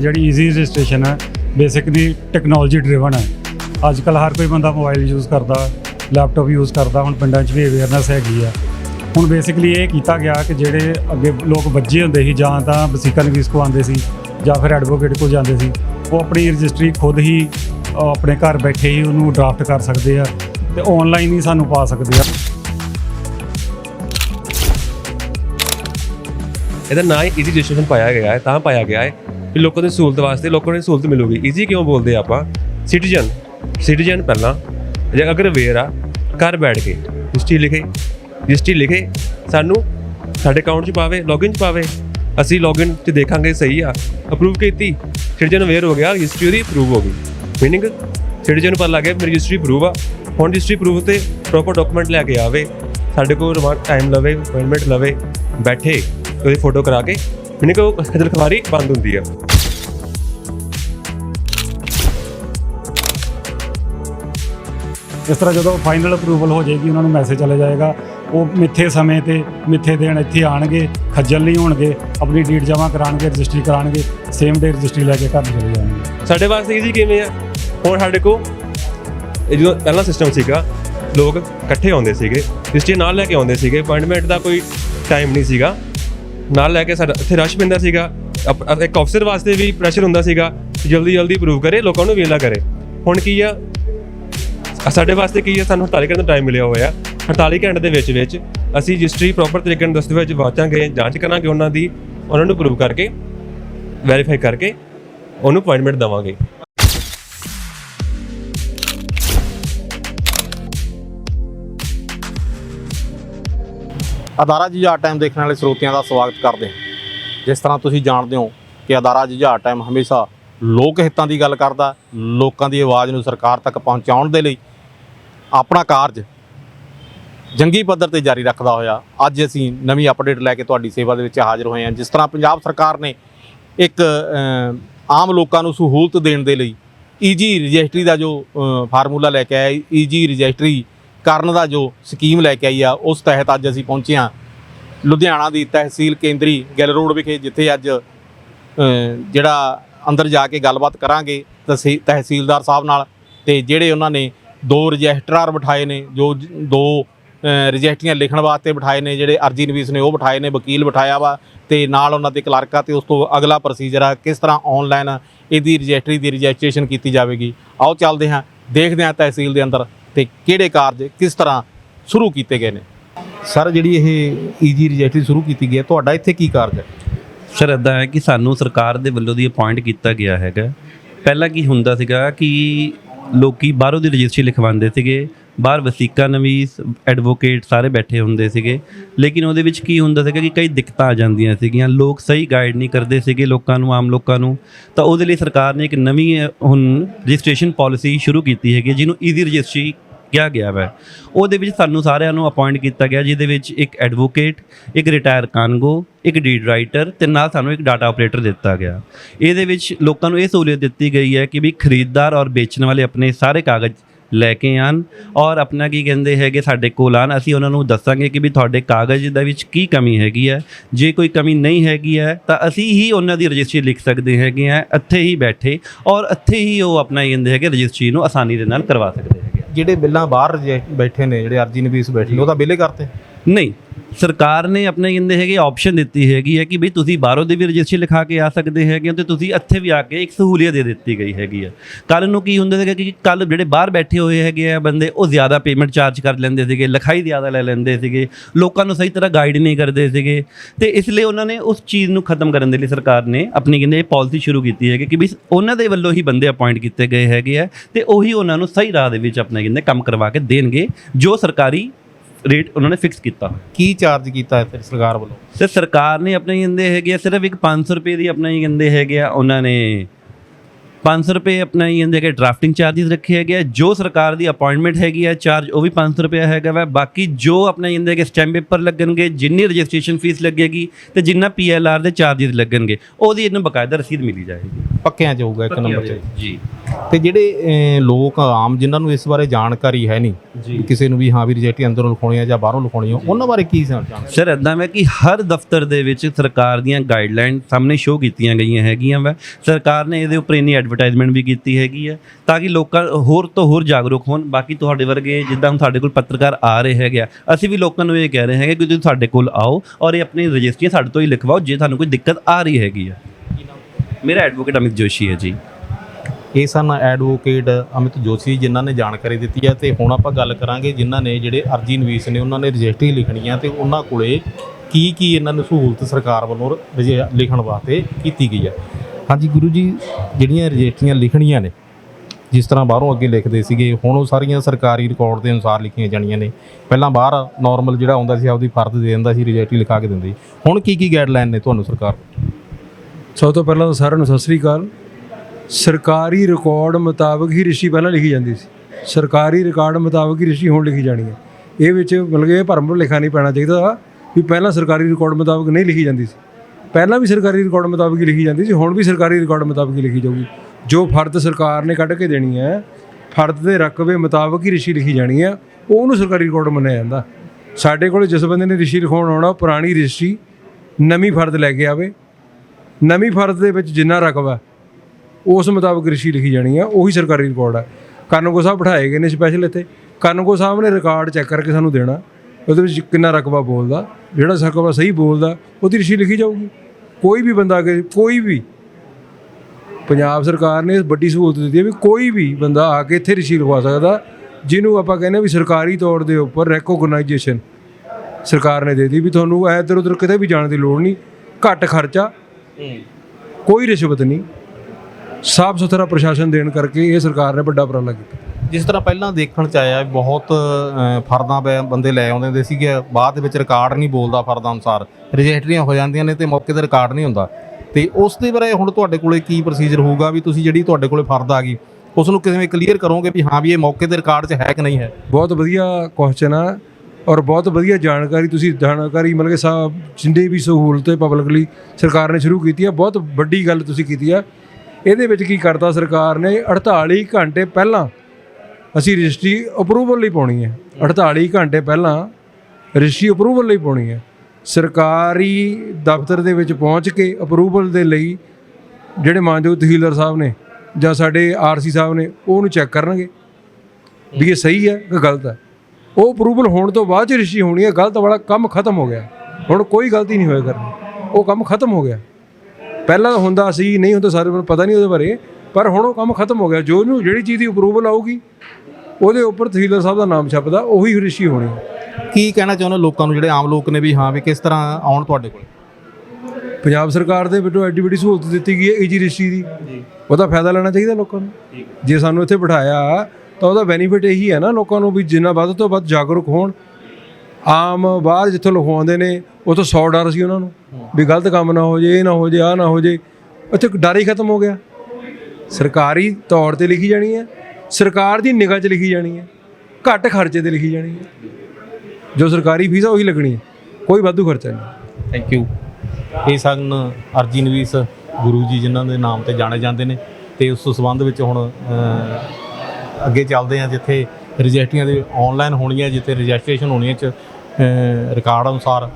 ਜਿਹੜੀ easy registration ਹੈ basically technology driven ਹੈ। ਅੱਜ ਕੱਲ ਹਰ ਕੋਈ ਬੰਦਾ ਮੋਬਾਈਲ ਯੂਜ਼ ਕਰਦਾ ਲੈਪਟਾਪ ਯੂਜ਼ ਕਰਦਾ, ਹੁਣ ਪਿੰਡਾਂ 'ਚ ਵੀ ਅਵੇਅਰਨੈਸ ਹੈਗੀ ਆ। ਹੁਣ ਬੇਸਿਕਲੀ ਇਹ ਕੀਤਾ ਗਿਆ ਕਿ ਜਿਹੜੇ ਅੱਗੇ ਲੋਕ ਵੱਜੇ ਹੁੰਦੇ ਸੀ ਜਾਂ ਤਾਂ ਵਸੀਕਾ ਨਵੀਸ ਕੋ ਆਉਂਦੇ ਸੀ ਜਾਂ ਫਿਰ ਐਡਵੋਕੇਟ ਕੋ ਜਾਂਦੇ ਸੀ, ਉਹ ਆਪਣੀ ਰਜਿਸਟਰੀ ਖੁਦ ਹੀ ਆਪਣੇ ਘਰ ਬੈਠੇ ਹੀ ਉਹਨੂੰ ਡਰਾਫਟ ਕਰ ਸਕਦੇ ਆ ਤੇ ਆਨਲਾਈਨ ਹੀ ਸਾਨੂੰ ਪਾ ਸਕਦੇ ਆ। ਇਹਦਾ ਨਾਂ ਹੀ ਈਜ਼ੀ ਰਜਿਸਟ੍ਰੇਸ਼ਨ ਪਾਇਆ ਗਿਆ ਹੈ, ਤਾਂ ਪਾਇਆ ਗਿਆ ਹੈ। ਵੀ ਲੋਕਾਂ ਦੀ ਸਹੂਲਤ ਵਾਸਤੇ ਲੋਕਾਂ ਨੂੰ ਸਹੂਲਤ ਮਿਲੂਗੀ। ਈਜ਼ੀ ਕਿਉਂ ਬੋਲਦੇ ਆਪਾਂ? ਸਿਟੀਜ਼ਨ ਸਿਟੀਜ਼ਨ ਪਹਿਲਾਂ, ਜੇ ਅਗਰ ਅਵੇਅਰ ਆ, ਘਰ ਬੈਠ ਕੇ ਹਿਸਟਰੀ ਲਿਖੇ ਰਜਿਸਟਰੀ ਲਿਖੇ, ਸਾਨੂੰ ਸਾਡੇ ਅਕਾਊਂਟ 'ਚ ਪਾਵੇ ਲੌਗਇਨ 'ਚ ਪਾਵੇ, ਅਸੀਂ ਲੌਗਇਨ 'ਚ ਦੇਖਾਂਗੇ ਸਹੀ ਆ ਅਪਰੂਵ ਕੀਤੀ ਸਿਟੀਜ਼ਨ ਅਵੇਅਰ ਹੋ ਗਿਆ ਹਿਸਟਰੀ ਉਹਦੀ ਅਪਰੂਵ ਹੋ ਗਈ। ਮੀਨਿੰਗ ਸਿਟੀਜ਼ਨ ਨੂੰ ਪਤਾ ਲੱਗ ਗਿਆ ਮੇਰੀ ਰਜਿਸਟਰੀ ਅਪਰੂਵ ਆ, ਹੁਣ ਰਜਿਸਟਰੀ ਅਪਰੂਵ ਤੇ ਪ੍ਰੋਪਰ ਡਾਕੂਮੈਂਟ ਲੈ ਕੇ ਆਵੇ, ਸਾਡੇ ਕੋਲ ਟਾਈਮ ਲਵੇ ਅਪਾਇੰਟਮੈਂਟ ਲਵੇ, ਬੈਠੇ, ਉਹਦੀ ਫੋਟੋ ਕਰਾ ਕੇ ਮੀਨਿੰਗ ਉਹ ਖਜਲ ਖਵਾਰੀ ਬੰਦ ਹੁੰਦੀ ਆ। ਇਸ ਤਰ੍ਹਾਂ ਜਦੋਂ ਫਾਈਨਲ ਅਪਰੂਵਲ ਹੋ ਜਾਏਗੀ ਉਹਨਾਂ ਨੂੰ ਮੈਸੇਜ ਚਲੇ ਜਾਏਗਾ ਉਹ ਮਿੱਥੇ ਸਮੇਂ ਤੇ ਮਿੱਥੇ ਦਿਨ ਇੱਥੇ ਆਣਗੇ ਖੱਜਲ ਨਹੀਂ ਹੋਣਗੇ ਆਪਣੀ ਡੀਟ ਜਮ੍ਹਾਂ ਕਰਾਣਗੇ ਰਜਿਸਟਰੀ ਕਰਾਣਗੇ ਸੇਮ ਡੇ ਰਜਿਸਟਰੀ ਲੈ ਕੇ ਘਰ ਚਲੇ ਜਾਣਗੇ। ਸਾਡੇ ਵਾਸਤੇ ਈਜ਼ੀ ਕਿਵੇਂ ਆ? ਹੁਣ ਸਾਡੇ ਕੋਲ ਇਹ ਜਦੋਂ ਪਹਿਲਾ ਸਿਸਟਮ ਸੀਗਾ ਲੋਕ ਇਕੱਠੇ ਆਉਂਦੇ ਸੀਗੇ ਰਜਿਸਟਰੀ ਨਾਲ ਲੈ ਕੇ ਆਉਂਦੇ ਸੀਗੇ ਅਪਾਇੰਟਮੈਂਟ ਦਾ ਕੋਈ ਟਾਈਮ ਨਹੀਂ ਸੀਗਾ। ਨਾਲ ਲੈ ਕੇ ਸਾਡਾ ਇੱਥੇ ਰਸ਼ ਪੈਂਦਾ ਸੀਗਾ। ਅਪ- ਇੱਕ ਅਫਸਰ ਵਾਸਤੇ ਵੀ ਪ੍ਰੈਸ਼ਰ ਹੁੰਦਾ ਸੀਗਾ ਕਿ ਜਲਦੀ ਜਲਦੀ ਅਪਰੂਵ ਕਰੇ, ਲੋਕਾਂ ਨੂੰ ਵੇਲਾ ਕਰੇ। ਹੁਣ ਕੀ ਆ? ਸਾਡੇ ਵਾਸਤੇ ਕੀ ਹੈ ਸਾਨੂੰ 48 ਘੰਟੇ ਦਾ ਟਾਈਮ ਮਿਲਿਆ ਹੋਇਆ। 48 ਘੰਟੇ ਦੇ ਵਿੱਚ ਵਿੱਚ ਅਸੀਂ ਰਜਿਸਟਰੀ ਪ੍ਰੋਪਰ ਤਰੀਕੇ ਨਾਲ ਦਸਤਾਵੇਜ਼ ਵਾਚਾਂਗੇ ਜਾਂਚ ਕਰਾਂਗੇ ਉਹਨਾਂ ਦੀ, ਉਹਨਾਂ ਨੂੰ ਪ੍ਰੂਵ ਕਰਕੇ ਵੈਰੀਫਾਈ ਕਰਕੇ, ਉਹਨੂੰ ਅਪਾਇੰਟਮੈਂਟ ਦੇਵਾਂਗੇ। ਅਦਾਰਾ ਜੁਝਾਰ ਟਾਈਮ ਦੇਖਣ ਵਾਲੇ ਸਰੋਤਿਆਂ ਦਾ ਸਵਾਗਤ ਕਰਦੇ ਹਾਂ। ਜਿਸ ਤਰ੍ਹਾਂ ਤੁਸੀਂ ਜਾਣਦੇ ਹੋ ਕਿ ਅਦਾਰਾ ਜੁਝਾਰ ਟਾਈਮ ਹਮੇਸ਼ਾ ਲੋਕ ਹਿੱਤਾਂ ਦੀ ਗੱਲ ਕਰਦਾ, ਲੋਕਾਂ ਦੀ ਆਵਾਜ਼ ਨੂੰ ਸਰਕਾਰ ਤੱਕ ਪਹੁੰਚਾਉਣ ਦੇ ਲਈ ਆਪਣਾ ਕਾਰਜ ਜੰਗੀ ਪੱਧਰ ਤੇ ਜਾਰੀ ਰੱਖਦਾ ਹੋਇਆ। ਅੱਜ ਅਸੀਂ ਨਵੀਂ ਅਪਡੇਟ ਲੈ ਕੇ ਤੁਹਾਡੀ ਸੇਵਾ ਦੇ ਵਿੱਚ ਹਾਜ਼ਰ ਹੋਏ ਹਾਂ। ਜਿਸ ਤਰ੍ਹਾਂ ਪੰਜਾਬ ਸਰਕਾਰ ਨੇ ਇੱਕ ਆਮ ਲੋਕਾਂ ਨੂੰ ਸਹੂਲਤ ਦੇਣ ਦੇ ਲਈ ਈਜੀ ਰਜਿਸਟਰੀ ਦਾ ਜੋ ਫਾਰਮੂਲਾ ਲੈ ਕੇ ਆਇਆ ਈਜੀ ਰਜਿਸਟਰੀ ਕਰਨ ਦਾ ਜੋ ਸਕੀਮ ਲੈ ਕੇ ਆਈ ਆ, ਉਸ ਤਹਿਤ ਅੱਜ ਅਸੀਂ ਪਹੁੰਚੇ ਹਾਂ। ਲੁਧਿਆਣਾ ਦੀ ਤਹਿਸੀਲ ਕੇਂਦਰੀ ਗਿੱਲ ਰੋਡ ਵਿਖੇ, ਜਿੱਥੇ ਅੱਜ ਜਿਹੜਾ ਅੰਦਰ ਜਾ ਕੇ ਗੱਲਬਾਤ ਕਰਾਂਗੇ ਤਹਿਸੀ- ਤਹਿਸੀਲਦਾਰ ਸਾਹਿਬ ਨਾਲ। ਤੇ ਜਿਹੜੇ ਉਹਨਾਂ ਨੇ ਦੋ ਰਜਿਸਟਰਾਰ ਬਿਠਾਏ ਨੇ, ਜੋ ਦੋ ਰਜਿਸਟਰੀਆਂ ਲਿਖਣ ਵਾਸਤੇ ਬਿਠਾਏ ਨੇ, ਜਿਹੜੇ ਅਰਜੀ ਨਵੀਸ ਨੇ, ਉਹ ਬਿਠਾਏ ਨੇ, ਵਕੀਲ ਬਿਠਾਇਆ ਵਾ। ਤੇ ਨਾਲ ਉਹਨਾਂ ਦੇ ਕਲਰਕ ਆ, ਤੇ ਉਸ ਤੋਂ ਅਗਲਾ ਪ੍ਰੋਸੀਜਰ ਆ, ਕਿਸ ਤਰ੍ਹਾਂ ਆਨਲਾਈਨ ਇਹਦੀ ਰਜਿਸਟਰੀ ਦੀ ਰਜਿਸਟ੍ਰੇਸ਼ਨ ਕੀਤੀ ਜਾਵੇਗੀ। ਆਓ ਚੱਲਦੇ ਹਾਂ, ਦੇਖਦੇ ਹਾਂ ਤਹਿਸੀਲ ਦੇ ਅੰਦਰ। ਤੇ ਕਿਹੜੇ ਕਾਰਜ ਕਿਸ ਤਰ੍ਹਾਂ ਸ਼ੁਰੂ ਕੀਤੇ ਗਏ ਨੇ? ਸਰ, ਜਿਹੜੀ ਇਹ ਈਜੀ ਰਜਿਸਟਰੀ ਸ਼ੁਰੂ ਕੀਤੀ ਗਈ ਹੈ, ਤੁਹਾਡਾ ਇੱਥੇ ਕੀ ਕਾਰਜ ਹੈ? ਸਰ ਇਦਾਂ ਹੈ ਕਿ ਸਾਨੂੰ ਸਰਕਾਰ ਦੇ ਵੱਲੋਂ ਦੀ ਅਪਾਇੰਟ ਕੀਤਾ ਗਿਆ ਹੈਗਾ। ਪਹਿਲਾਂ ਕੀ ਹੁੰਦਾ ਸੀਗਾ ਕਿ ਲੋਕੀ ਬਾਹਰੋਂ ਦੀ ਰਜਿਸਟਰੀ ਲਿਖਵਾਉਂਦੇ ਸੀਗੇ ਬਾਹਰ ਵਸੀਕਾ ਨਵੀਸ ਐਡਵੋਕੇਟ ਸਾਰੇ ਬੈਠੇ ਹੁੰਦੇ ਸੀਗੇ। ਲੇਕਿਨ ਉਹਦੇ ਵਿੱਚ ਕੀ ਹੁੰਦਾ ਸੀਗਾ ਕਿ ਕਈ ਦਿੱਕਤਾਂ ਆ ਜਾਂਦੀਆਂ ਸੀਗੀਆਂ। ਲੋਕ ਸਹੀ ਗਾਈਡ ਨਹੀਂ ਕਰਦੇ ਸੀਗੇ ਲੋਕਾਂ ਨੂੰ, ਆਮ ਲੋਕਾਂ ਨੂੰ। ਤਾਂ ਉਹਦੇ ਲਈ ਸਰਕਾਰ ਨੇ ਇੱਕ ਨਵੀਂ ਹੁਣ ਰਜਿਸਟ੍ਰੇਸ਼ਨ ਪਾਲਿਸੀ ਸ਼ੁਰੂ ਕੀਤੀ ਹੈਗੀ ਜਿਹਨੂੰ ਈਜ਼ੀ ਰਜਿਸਟਰੀ ਕਿਹਾ ਗਿਆ ਵੈ। ਉਹਦੇ ਵਿੱਚ ਸਾਨੂੰ ਸਾਰਿਆਂ ਨੂੰ ਅਪਾਇੰਟ ਕੀਤਾ ਗਿਆ, ਜਿਹਦੇ ਵਿੱਚ ਇੱਕ ਐਡਵੋਕੇਟ ਇੱਕ ਰਿਟਾਇਰ ਕਾਨਗੋ ਇੱਕ ਡੀਡ ਰਾਈਟਰ ਤੇ ਨਾਲ ਸਾਨੂੰ ਇੱਕ ਡਾਟਾ ਆਪਰੇਟਰ ਦਿੱਤਾ ਗਿਆ। ਇਹਦੇ ਵਿੱਚ ਲੋਕਾਂ ਨੂੰ ਇਹ ਸਹੂਲੀਅਤ ਦਿੱਤੀ ਗਈ ਹੈ ਕਿ ਵੀ ਖਰੀਦਦਾਰ ਔਰ ਵੇਚਣ ਵਾਲੇ ਆਪਣੇ ਸਾਰੇ ਕਾਗਜ਼ ਲੈ ਕੇ ਆਣ। ਔਰ ਆਪਣਾ ਕੀ ਕਹਿੰਦੇ ਹੈਗੇ ਸਾਡੇ ਕੋਲ ਆਣ। ਅਸੀਂ ਉਹਨਾਂ ਨੂੰ ਦੱਸਾਂਗੇ ਕਿ ਵੀ ਤੁਹਾਡੇ ਕਾਗਜ਼ ਦੇ ਵਿੱਚ ਕੀ ਕਮੀ ਹੈਗੀ ਹੈ। ਜੇ ਕੋਈ ਕਮੀ ਨਹੀਂ ਹੈਗੀ ਹੈ, ਤਾਂ ਅਸੀਂ ਹੀ ਉਹਨਾਂ ਦੀ ਰਜਿਸਟਰੀ ਲਿਖ ਸਕਦੇ ਹੈਗੇ ਆ ਇੱਥੇ ਹੀ ਬੈਠੇ ਔਰ ਇੱਥੇ ਹੀ ਉਹ ਆਪਣਾ ਕੀ ਕਹਿੰਦੇ ਹੈਗੇ ਰਜਿਸਟਰੀ ਨੂੰ ਆਸਾਨੀ ਦੇ ਨਾਲ ਕਰਵਾ ਸਕਦੇ ਹੈਗੇ ਜਿਹੜੇ ਬਿੱਲਾਂ ਬਾਹਰ ਰਜਿ- ਬੈਠੇ ਨੇ, ਜਿਹੜੇ ਅਰਜੀ ਨਵੀਸ ਬੈਠੇ ਨੇ ਉਹ ਤਾਂ ਬਿੱਲੇ ਕਰਤੇ। ਨਹੀਂ, ਸਰਕਾਰ ਨੇ ਆਪਣੇ ਕਹਿੰਦੇ ਹੈਗੇ ਆਪਸ਼ਨ ਦਿੱਤੀ ਹੈਗੀ ਹੈ ਕਿ ਵੀ ਤੁਸੀਂ ਬਾਹਰੋਂ ਦੀ ਵੀ ਰਜਿਸਟਰੀ ਲਿਖਾ ਕੇ ਆ ਸਕਦੇ ਹੈਗੇ ਹੋ ਤੇ ਤੁਸੀਂ ਇੱਥੇ ਵੀ ਆ ਕੇ ਇੱਕ ਸਹੂਲੀਅਤ ਦੇ ਦਿੱਤੀ ਗਈ ਹੈਗੀ ਹੈ। ਕੱਲ ਨੂੰ ਕੀ ਹੁੰਦਾ ਸੀਗਾ ਕਿ ਕੱਲ ਜਿਹੜੇ ਬਾਹਰ ਬੈਠੇ ਹੋਏ ਹੈਗੇ ਆ ਬੰਦੇ, ਉਹ ਜ਼ਿਆਦਾ ਪੇਮੈਂਟ ਚਾਰਜ ਕਰ ਲੈਂਦੇ ਸੀਗੇ, ਲਿਖਾਈ ਜ਼ਿਆਦਾ ਲੈ ਲੈਂਦੇ ਸੀਗੇ, ਲੋਕਾਂ ਨੂੰ ਸਹੀ ਤਰ੍ਹਾਂ ਗਾਈਡ ਨਹੀਂ ਕਰਦੇ ਸੀਗੇ। ਤੇ ਇਸ ਲਈ ਉਹਨਾਂ ਨੇ ਉਸ ਚੀਜ਼ ਨੂੰ ਖਤਮ ਕਰਨ ਦੇ ਲਈ ਸਰਕਾਰ ਨੇ ਆਪਣੀ ਕਹਿੰਦੇ ਇਹ ਪਾਲਿਸੀ ਸ਼ੁਰੂ ਕੀਤੀ ਹੈਗੀ ਕਿ ਵੀ ਉਹਨਾਂ ਦੇ ਵੱਲੋਂ ਹੀ ਬੰਦੇ ਅਪਾਇੰਟ ਕੀਤੇ ਗਏ ਹੈਗੇ ਆ ਤੇ ਉਹੀ ਉਹਨਾਂ ਨੂੰ ਸਹੀ ਰਾਹ ਦੇ ਵਿੱਚ ਆਪਣੇ ਕਹਿੰਦੇ ਕੰਮ ਕਰਵਾ ਕੇ ਦੇਣਗੇ ਜੋ ਸਰਕਾਰੀ ਰੇਟ ਉਹਨਾਂ ਨੇ ਫਿਕਸ ਕੀਤਾ। ਕੀ ਚਾਰਜ ਕੀਤਾ ਇੱਥੇ ਸਰਕਾਰ ਵੱਲੋਂ? ਤੇ ਸਰਕਾਰ ਨੇ ਆਪਣੇ ਕਹਿੰਦੇ ਹੈਗੇ ਆ ਸਿਰਫ ਇੱਕ 500 ਰੁਪਏ ਦੀ ਆਪਣਾ ਹੀ ਕਹਿੰਦੇ ਹੈਗੇ ਆ ਉਹਨਾਂ ਨੇ 500 ਰੁਪਏ ਆਪਣਾ ਇਹ ਹੁੰਦੇ ਕਿ ਡਰਾਫਟਿੰਗ ਚਾਰजेस ਰੱਖੇ ਹੈਗੇ ਆ। ਜੋ ਸਰਕਾਰ ਦੀ ਅਪਾਇੰਟਮੈਂਟ ਹੈਗੀ ਹੈ ਚਾਰਜ ਉਹ ਵੀ 500 ਰੁਪਏ ਹੈਗਾ ਵਾ। ਬਾਕੀ ਜੋ ਆਪਣਾ ਇਹ ਹੁੰਦੇ ਕਿ ਸਟੈਂਪ ਪੇਪਰ ਲੱਗਣਗੇ ਜਿੰਨੀ ਰਜਿਸਟ੍ਰੇਸ਼ਨ ਫੀਸ ਲੱਗੇਗੀ ਤੇ ਜਿੰਨਾ ਪੀਐਲਆਰ ਦੇ ਚਾਰजेस ਲੱਗਣਗੇ ਉਹਦੀ ਇਹਨੂੰ ਬਕਾਇਦਾ ਰਸੀਦ ਮਿਲੀ ਜਾਏਗੀ। ਪੱਕਿਆਂ ਜਾਊਗਾ ਇੱਕ ਨੰਬਰ 'ਤੇ ਜੀ। ਤੇ ਜਿਹੜੇ ਲੋਕ ਆਮ ਜਿਨ੍ਹਾਂ ਨੂੰ ਇਸ ਬਾਰੇ ਜਾਣਕਾਰੀ ਹੈ ਨਹੀਂ ਕਿਸੇ ਨੂੰ ਵੀ ਹਾਂ ਵੀ ਰਜਿਸਟਰੀ ਅੰਦਰੋਂ ਲਿਖਾਉਣੀ ਆ ਜਾਂ ਬਾਹਰੋਂ ਲਿਖਾਉਣੀ ਆ ਉਹਨਾਂ ਬਾਰੇ ਕੀ ਜਾਣਕਾਰੀ? ਸਰ ਇਦਾਂ ਹੈ ਕਿ ਹਰ ਦਫ਼ਤਰ ਦੇ ਵਿੱਚ ਸਰਕਾਰ ਦੀਆਂ ਗਾਈਡਲਾਈਨ ਸਾਹਮਣੇ ਸ਼ੋਅ ਕੀਤੀਆਂ ਗਈਆਂ ਹੈਗੀਆਂ ਵਾ। ਸਰਕਾਰ ਨੇ ਇਹਦੇ ਉੱਪਰ ਇਨੀ ਐਡਵਰਟਾਈਜ਼ਮੈਂਟ ਵੀ ਕੀਤੀ ਹੈਗੀ ਹੈ ਤਾਂ ਕਿ ਲੋਕਾਂ, ਹੋਰ ਤੋਂ ਹੋਰ ਜਾਗਰੂਕ ਹੋਣ। ਬਾਕੀ ਤੁਹਾਡੇ ਵਰਗੇ, ਜਿੱਦਾਂ ਹੁਣ ਸਾਡੇ ਕੋਲ ਪੱਤਰਕਾਰ ਆ ਰਹੇ ਹੈਗੇ ਆ, ਅਸੀਂ ਵੀ ਲੋਕਾਂ ਨੂੰ ਇਹ ਕਹਿ ਰਹੇ ਹੈਗੇ ਕਿ ਤੁਸੀਂ ਸਾਡੇ ਕੋਲ ਆਓ ਔਰ ਇਹ ਆਪਣੀ ਰਜਿਸਟਰੀ ਸਾਡੇ ਤੋਂ ਹੀ ਲਿਖਵਾਓ, ਜੇ ਤੁਹਾਨੂੰ ਕੋਈ ਦਿੱਕਤ ਆ ਰਹੀ ਹੈਗੀ ਆ। ਮੇਰਾ ਐਡਵੋਕੇਟ ਅਮਿਤ ਜੋਸ਼ੀ ਹੈ ਜੀ। ਇਹ ਸਨ ਐਡਵੋਕੇਟ ਅਮਿਤ ਜੋਸ਼ੀ, ਜਿਨ੍ਹਾਂ ਨੇ ਜਾਣਕਾਰੀ ਦਿੱਤੀ ਹੈ ਤੇ ਹੁਣ ਆਪਾਂ ਗੱਲ ਕਰਾਂਗੇ ਜਿਨ੍ਹਾਂ ਨੇ ਜਿਹੜੇ ਅਰਜੀ ਨਵੀਸ ਨੇ, ਉਹਨਾਂ ਨੇ ਰਜਿਸਟਰੀ ਲਿਖਣੀ ਆ ਤੇ ਉਹਨਾਂ ਕੋਲੇ ਕੀ ਕੀ ਇਹਨਾਂ ਨੂੰ ਸਹੂਲਤ ਸਰਕਾਰ ਵੱਲੋਂ ਰਜਿ- ਲਿਖਣ ਵਾਸਤੇ ਕੀਤੀ ਗਈ ਹੈ। ਹਾਂਜੀ, ਗੁਰੂ ਜੀ, ਜਿਹੜੀਆਂ ਰਜਿਸਟਰੀਆਂ ਲਿਖਣੀਆਂ ਨੇ, ਜਿਸ ਤਰ੍ਹਾਂ ਬਾਹਰੋਂ ਅੱਗੇ ਲਿਖਦੇ ਸੀਗੇ, ਹੁਣ ਉਹ ਸਾਰੀਆਂ ਸਰਕਾਰੀ ਰਿਕਾਰਡ ਦੇ ਅਨੁਸਾਰ ਲਿਖੀਆਂ ਜਾਣੀਆਂ ਨੇ। ਪਹਿਲਾਂ ਬਾਹਰ ਨਾਰਮਲ ਜਿਹੜਾ ਆਉਂਦਾ ਸੀ, ਆਪਦੀ ਫਰਦ ਦੇ ਦਿੰਦਾ ਸੀ ਰਜਿਸਟਰੀ ਲਿਖਾ ਕੇ ਦਿੰਦੇ ਸੀ। ਹੁਣ ਕੀ ਕੀ ਗਾਈਡਲਾਈਨ ਨੇ ਤੁਹਾਨੂੰ ਸਰਕਾਰ ਸਭ ਤੋਂ ਪਹਿਲਾਂ ਤਾਂ ਸਾਰਿਆਂ ਨੂੰ ਸਤਿ ਸ੍ਰੀ ਅਕਾਲ। ਸਰਕਾਰੀ ਰਿਕਾਰਡ ਮੁਤਾਬਕ ਹੀ ਰਿਸ਼ੀ ਪਹਿਲਾਂ ਲਿਖੀ ਜਾਂਦੀ ਸੀ। ਸਰਕਾਰੀ ਰਿਕਾਰਡ ਮੁਤਾਬਕ ਹੀ ਰਿਸ਼ੀ ਹੁਣ ਲਿਖੀ ਜਾਣੀ ਹੈ। ਇਹ ਵਿੱਚ ਮਤਲਬ ਕਿ ਇਹ ਭਰਮ ਲਿਖਾ ਨਹੀਂ ਪੈਣਾ ਚਾਹੀਦਾ, ਵੀ ਪਹਿਲਾਂ ਸਰਕਾਰੀ ਰਿਕਾਰਡ ਮੁਤਾਬਕ ਨਹੀਂ ਲਿਖੀ ਜਾਂਦੀ ਸੀ। ਪਹਿਲਾਂ ਵੀ ਸਰਕਾਰੀ ਰਿਕਾਰਡ ਮੁਤਾਬਕ ਹੀ ਲਿਖੀ ਜਾਂਦੀ ਸੀ, ਹੁਣ ਵੀ ਸਰਕਾਰੀ ਰਿਕਾਰਡ ਮੁਤਾਬਕ ਹੀ ਲਿਖੀ ਜਾਊਗੀ। ਜੋ ਫਰਦ ਸਰਕਾਰ ਨੇ ਕੱਢ ਕੇ ਦੇਣੀ ਹੈ, ਫਰਦ ਦੇ ਰਕਬੇ ਮੁਤਾਬਕ ਹੀ ਰਿਸ਼ੀ ਲਿਖੀ ਜਾਣੀ ਹੈ, ਉਹਨੂੰ ਸਰਕਾਰੀ ਰਿਕਾਰਡ ਮੰਨਿਆ ਜਾਂਦਾ। ਸਾਡੇ ਕੋਲ ਜਿਸ ਬੰਦੇ ਨੇ ਰਿਸ਼ੀ ਲਿਖਾਉਣ ਆਉਣਾ ਪੁਰਾਣੀ ਰਿਸ਼ੀ ਨਵੀਂ ਫਰਦ ਲੈ ਕੇ ਆਵੇ। ਨਵੀਂ ਫਰਦ ਦੇ ਵਿੱਚ ਜਿੰਨਾ ਰਕਬਾ ਉਸ ਮੁਤਾਬਕ ਰਿਸ਼ੀ ਲਿਖੀ ਜਾਣੀ ਹੈ, ਉਹੀ ਸਰਕਾਰੀ ਰਿਕਾਰਡ ਹੈ। ਕਾਨੂੰਗੋ ਸਾਹਿਬ ਬਿਠਾਏ ਗਏ ਨੇ ਸਪੈਸ਼ਲ ਇੱਥੇ। ਕਾਨੂੰਗੋ ਸਾਹਿਬ ਨੇ ਰਿਕਾਰਡ ਚੈੱਕ ਕਰਕੇ ਸਾਨੂੰ ਦੇਣਾ। ਉਹਦੇ ਵਿੱਚ ਕਿੰਨਾ ਰਕਬਾ ਬੋਲਦਾ, ਜਿਹੜਾ ਰਕਬਾ ਸਹੀ ਬੋਲਦਾ, ਉਹਦੀ ਰਿਸ਼ੀ ਲਿਖੀ ਜਾਊਗੀ। ਕੋਈ ਵੀ ਬੰਦਾ ਕੋਈ ਵੀ ਪੰਜਾਬ ਸਰਕਾਰ ਨੇ ਵੱਡੀ ਸਹੂਲਤ ਦਿੱਤੀ ਹੈ ਵੀ ਕੋਈ ਵੀ ਬੰਦਾ ਆ ਕੇ ਇੱਥੇ ਰਿਸ਼ੀ ਲਗਵਾ ਸਕਦਾ, ਜਿਹਨੂੰ ਆਪਾਂ ਕਹਿੰਦੇ ਵੀ ਸਰਕਾਰੀ ਤੌਰ ਦੇ ਉੱਪਰ ਰੈਕੋਗਨਾਈਜੇਸ਼ਨ ਸਰਕਾਰ ਨੇ ਦੇ ਦਿੱਤੀ ਵੀ ਤੁਹਾਨੂੰ ਇੱਧਰ ਉੱਧਰ ਕਿਤੇ ਵੀ ਜਾਣ ਦੀ ਲੋੜ ਨਹੀਂ, ਘੱਟ ਖਰਚਾ, ਕੋਈ ਰਿਸ਼ਵਤ ਨਹੀਂ। ਸਾਫ਼ ਸੁਥਰਾ ਪ੍ਰਸ਼ਾਸਨ ਦੇਣ ਕਰਕੇ ਇਹ ਸਰਕਾਰ ਨੇ ਵੱਡਾ ਉਪਰਾਲਾ ਕੀਤਾ। ਜਿਸ ਤਰ੍ਹਾਂ ਪਹਿਲਾਂ ਦੇਖਣ ਚ ਆਇਆ ਵੀ ਬਹੁਤ ਫਰਦਾਂ ਬੈ- ਬੰਦੇ ਲੈ ਆਉਂਦੇ ਹੁੰਦੇ ਸੀਗੇ, ਬਾਅਦ ਦੇ ਵਿੱਚ ਰਿਕਾਰਡ ਨਹੀਂ ਬੋਲਦਾ ਫਰਦਾਂ ਅਨੁਸਾਰ। ਰਜਿਸਟਰੀਆਂ ਹੋ ਜਾਂਦੀਆਂ ਨੇ ਤੇ ਮੌਕੇ ਤੇ ਰਿਕਾਰਡ ਨਹੀਂ ਹੁੰਦਾ। ਤੇ ਉਸ ਦੇ ਬਾਰੇ ਹੁਣ ਤੁਹਾਡੇ ਕੋਲੇ ਕੀ ਪ੍ਰੋਸੀਜਰ ਹੋਊਗਾ ਵੀ ਤੁਸੀਂ ਜਿਹੜੀ ਤੁਹਾਡੇ ਕੋਲੇ ਫਰਦ ਆ ਗਈ, ਉਸ ਨੂੰ ਕਿਵੇਂ ਕਲੀਅਰ ਕਰੋਗੇ ਵੀ ਹਾਂ ਵੀ ਇਹ ਮੌਕੇ ਤੇ ਰਿਕਾਰਡ 'ਚ ਹੈ ਕਿ ਨਹੀਂ ਹੈ? ਬਹੁਤ ਵਧੀਆ ਕੁਐਸਚਨ ਆ ਔਰ ਬਹੁਤ ਵਧੀਆ ਜਾਣਕਾਰੀ ਤੁਸੀਂ, ਜਾਣਕਾਰੀ ਮਤਲਬ ਕਿ ਸਾ, ਜਿੰਨੇ ਵੀ ਸਹੂਲਤ ਪਬਲਿਕਲੀ ਸਰਕਾਰ ਨੇ ਸ਼ੁਰੂ ਕੀਤੀ ਆ, ਬਹੁਤ ਵੱਡੀ ਗੱਲ ਤੁਸੀਂ ਕੀਤੀ ਆ। ਇਹਦੇ ਵਿੱਚ ਕੀ ਕਰਤਾ ਸਰਕਾਰ ਨੇ 48 ਘੰਟੇ ਪਹਿਲਾਂ ਅਸੀਂ ਰਜਿਸਟਰੀ ਅਪਰੂਵਲ ਲਈ ਪਾਉਣੀ ਹੈ। 48 ਘੰਟੇ ਪਹਿਲਾਂ ਰਜਿਸਟਰੀ ਅਪਰੂਵਲ ਲਈ ਪਾਉਣੀ ਹੈ। ਸਰਕਾਰੀ ਦਫ਼ਤਰ ਦੇ ਵਿੱਚ ਪਹੁੰਚ ਕੇ ਅਪਰੂਵਲ ਦੇ ਲਈ ਜਿਹੜੇ ਮਾਨਯੋਗ ਤਹਿਸੀਲਦਾਰ ਸਾਹਿਬ ਨੇ ਜਾਂ ਸਾਡੇ ਆਰਸੀ ਸਾਹਿਬ ਨੇ, ਉਹਨੂੰ ਚੈੱਕ ਕਰਨਗੇ ਵੀ ਇਹ ਸਹੀ ਹੈ ਕਿ ਗਲਤ ਹੈ। ਉਹ ਅਪਰੂਵਲ ਹੋਣ ਤੋਂ ਬਾਅਦ ਚ ਰਜਿਸਟਰੀ ਹੋਣੀ ਹੈ, ਗਲਤ ਵਾਲਾ ਕੰਮ ਖਤਮ ਹੋ ਗਿਆ। ਹੁਣ ਕੋਈ ਗਲਤੀ ਨਹੀਂ ਹੋਇਆ ਕਰਨੀ। ਉਹ ਕੰਮ ਖਤਮ ਹੋ ਗਿਆ। ਪਹਿਲਾਂ ਤਾਂ ਹੁੰਦਾ ਸੀ, ਨਹੀਂ ਹੁੰਦਾ, ਸਾਰੇ ਨੂੰ ਪਤਾ ਨਹੀਂ ਉਹਦੇ ਬਾਰੇ। ਪਰ ਹੁਣ ਉਹ ਕੰਮ ਖਤਮ ਹੋ ਗਿਆ। ਜੋ ਨੂੰ ਜਿਹੜੀ ਚੀਜ਼ ਦੀ ਅਪਰੂਵਲ ਆਊਗੀ ਉਹਦੇ ਉੱਪਰ ਤਹਿਸੀਲਦਾਰ ਸਾਹਿਬ ਦਾ ਨਾਮ ਛਪਦਾ ਉਹੀ ਰਜਿਸਟਰੀ ਹੋਣੀ। ਕੀ ਕਹਿਣਾ ਚਾਹੁੰਦੇ ਲੋਕਾਂ ਨੂੰ ਜਿਹੜੇ ਆਮ ਲੋਕ ਨੇ ਵੀ ਹਾਂ ਵੀ ਕਿਸ ਤਰ੍ਹਾਂ ਆਉਣ ਤੁਹਾਡੇ ਕੋਲ? ਪੰਜਾਬ ਸਰਕਾਰ ਦੇ ਵੱਲੋਂ ਐਡੀ ਵੱਡੀ ਸਹੂਲਤ ਦਿੱਤੀ ਗਈ ਹੈ ਈਜੀ ਰਜਿਸਟਰੀ ਦੀ। ਉਹਦਾ ਫਾਇਦਾ ਲੈਣਾ ਚਾਹੀਦਾ ਲੋਕਾਂ ਨੂੰ। ਜੇ ਸਾਨੂੰ ਇੱਥੇ ਬਿਠਾਇਆ ਤਾਂ ਉਹਦਾ ਬੈਨੀਫਿਟ ਇਹੀ ਹੈ ਨਾ ਲੋਕਾਂ ਨੂੰ ਵੀ ਜਿੰਨਾ ਵੱਧ ਤੋਂ ਵੱਧ ਜਾਗਰੂਕ ਹੋਣ। ਆਮ ਬਾਹਰ ਜਿੱਥੋਂ ਲਿਖਵਾਉਂਦੇ ਨੇ ਉਥੋਂ 100 ਡਰ ਸੀ ਉਹਨਾਂ ਨੂੰ। ਵੀ ਗਲਤ ਕੰਮ ਨਾ ਹੋ ਜੇ ਇਹ ਨਾ ਹੋ ਜੇ ਆ ਨਾ ਹੋ ਜੇ। ਉੱਥੇ ਡਰ ਹੀ ਖਤਮ ਹੋ ਗਿਆ। ਸਰਕਾਰੀ ਤੌਰ ਤੇ ਲਿਖੀ ਜਾਣੀ ਹੈ, ਸਰਕਾਰ ਦੀ ਨਿਗਾਹ 'ਚ ਲਿਖੀ ਜਾਣੀ ਹੈ, ਘੱਟ ਖਰਚੇ ਤੇ ਲਿਖੀ ਜਾਣੀ ਹੈ। ਜੋ ਸਰਕਾਰੀ ਫੀਸ ਆ ਉਹੀ ਲੱਗਣੀ ਹੈ, ਕੋਈ ਵਾਧੂ ਖਰਚਾ ਨਹੀਂ। ਥੈਂਕ ਯੂ ਇਹ ਸਨ ਅਰਜੀ ਨਵੀਸ ਗੁਰੂ ਜੀ ਜਿਨ੍ਹਾਂ ਦੇ ਨਾਮ ਤੇ ਜਾਣੇ ਜਾਂਦੇ ਨੇ ਤੇ ਉਸ ਸੰਬੰਧ ਵਿੱਚ ਹੁਣ ਅੱਗੇ ਚੱਲਦੇ ਆ ਜਿੱਥੇ ਰਜਿਸਟਰੀਆਂ ਦੇ ਆਨਲਾਈਨ ਹੋਣੀਆਂ ਜਿੱਥੇ ਰਜਿਸਟ੍ਰੇਸ਼ਨ ਹੋਣੀ ਹੈ ਚ ਰਿਕਾਰਡ ਅਨੁਸਾਰ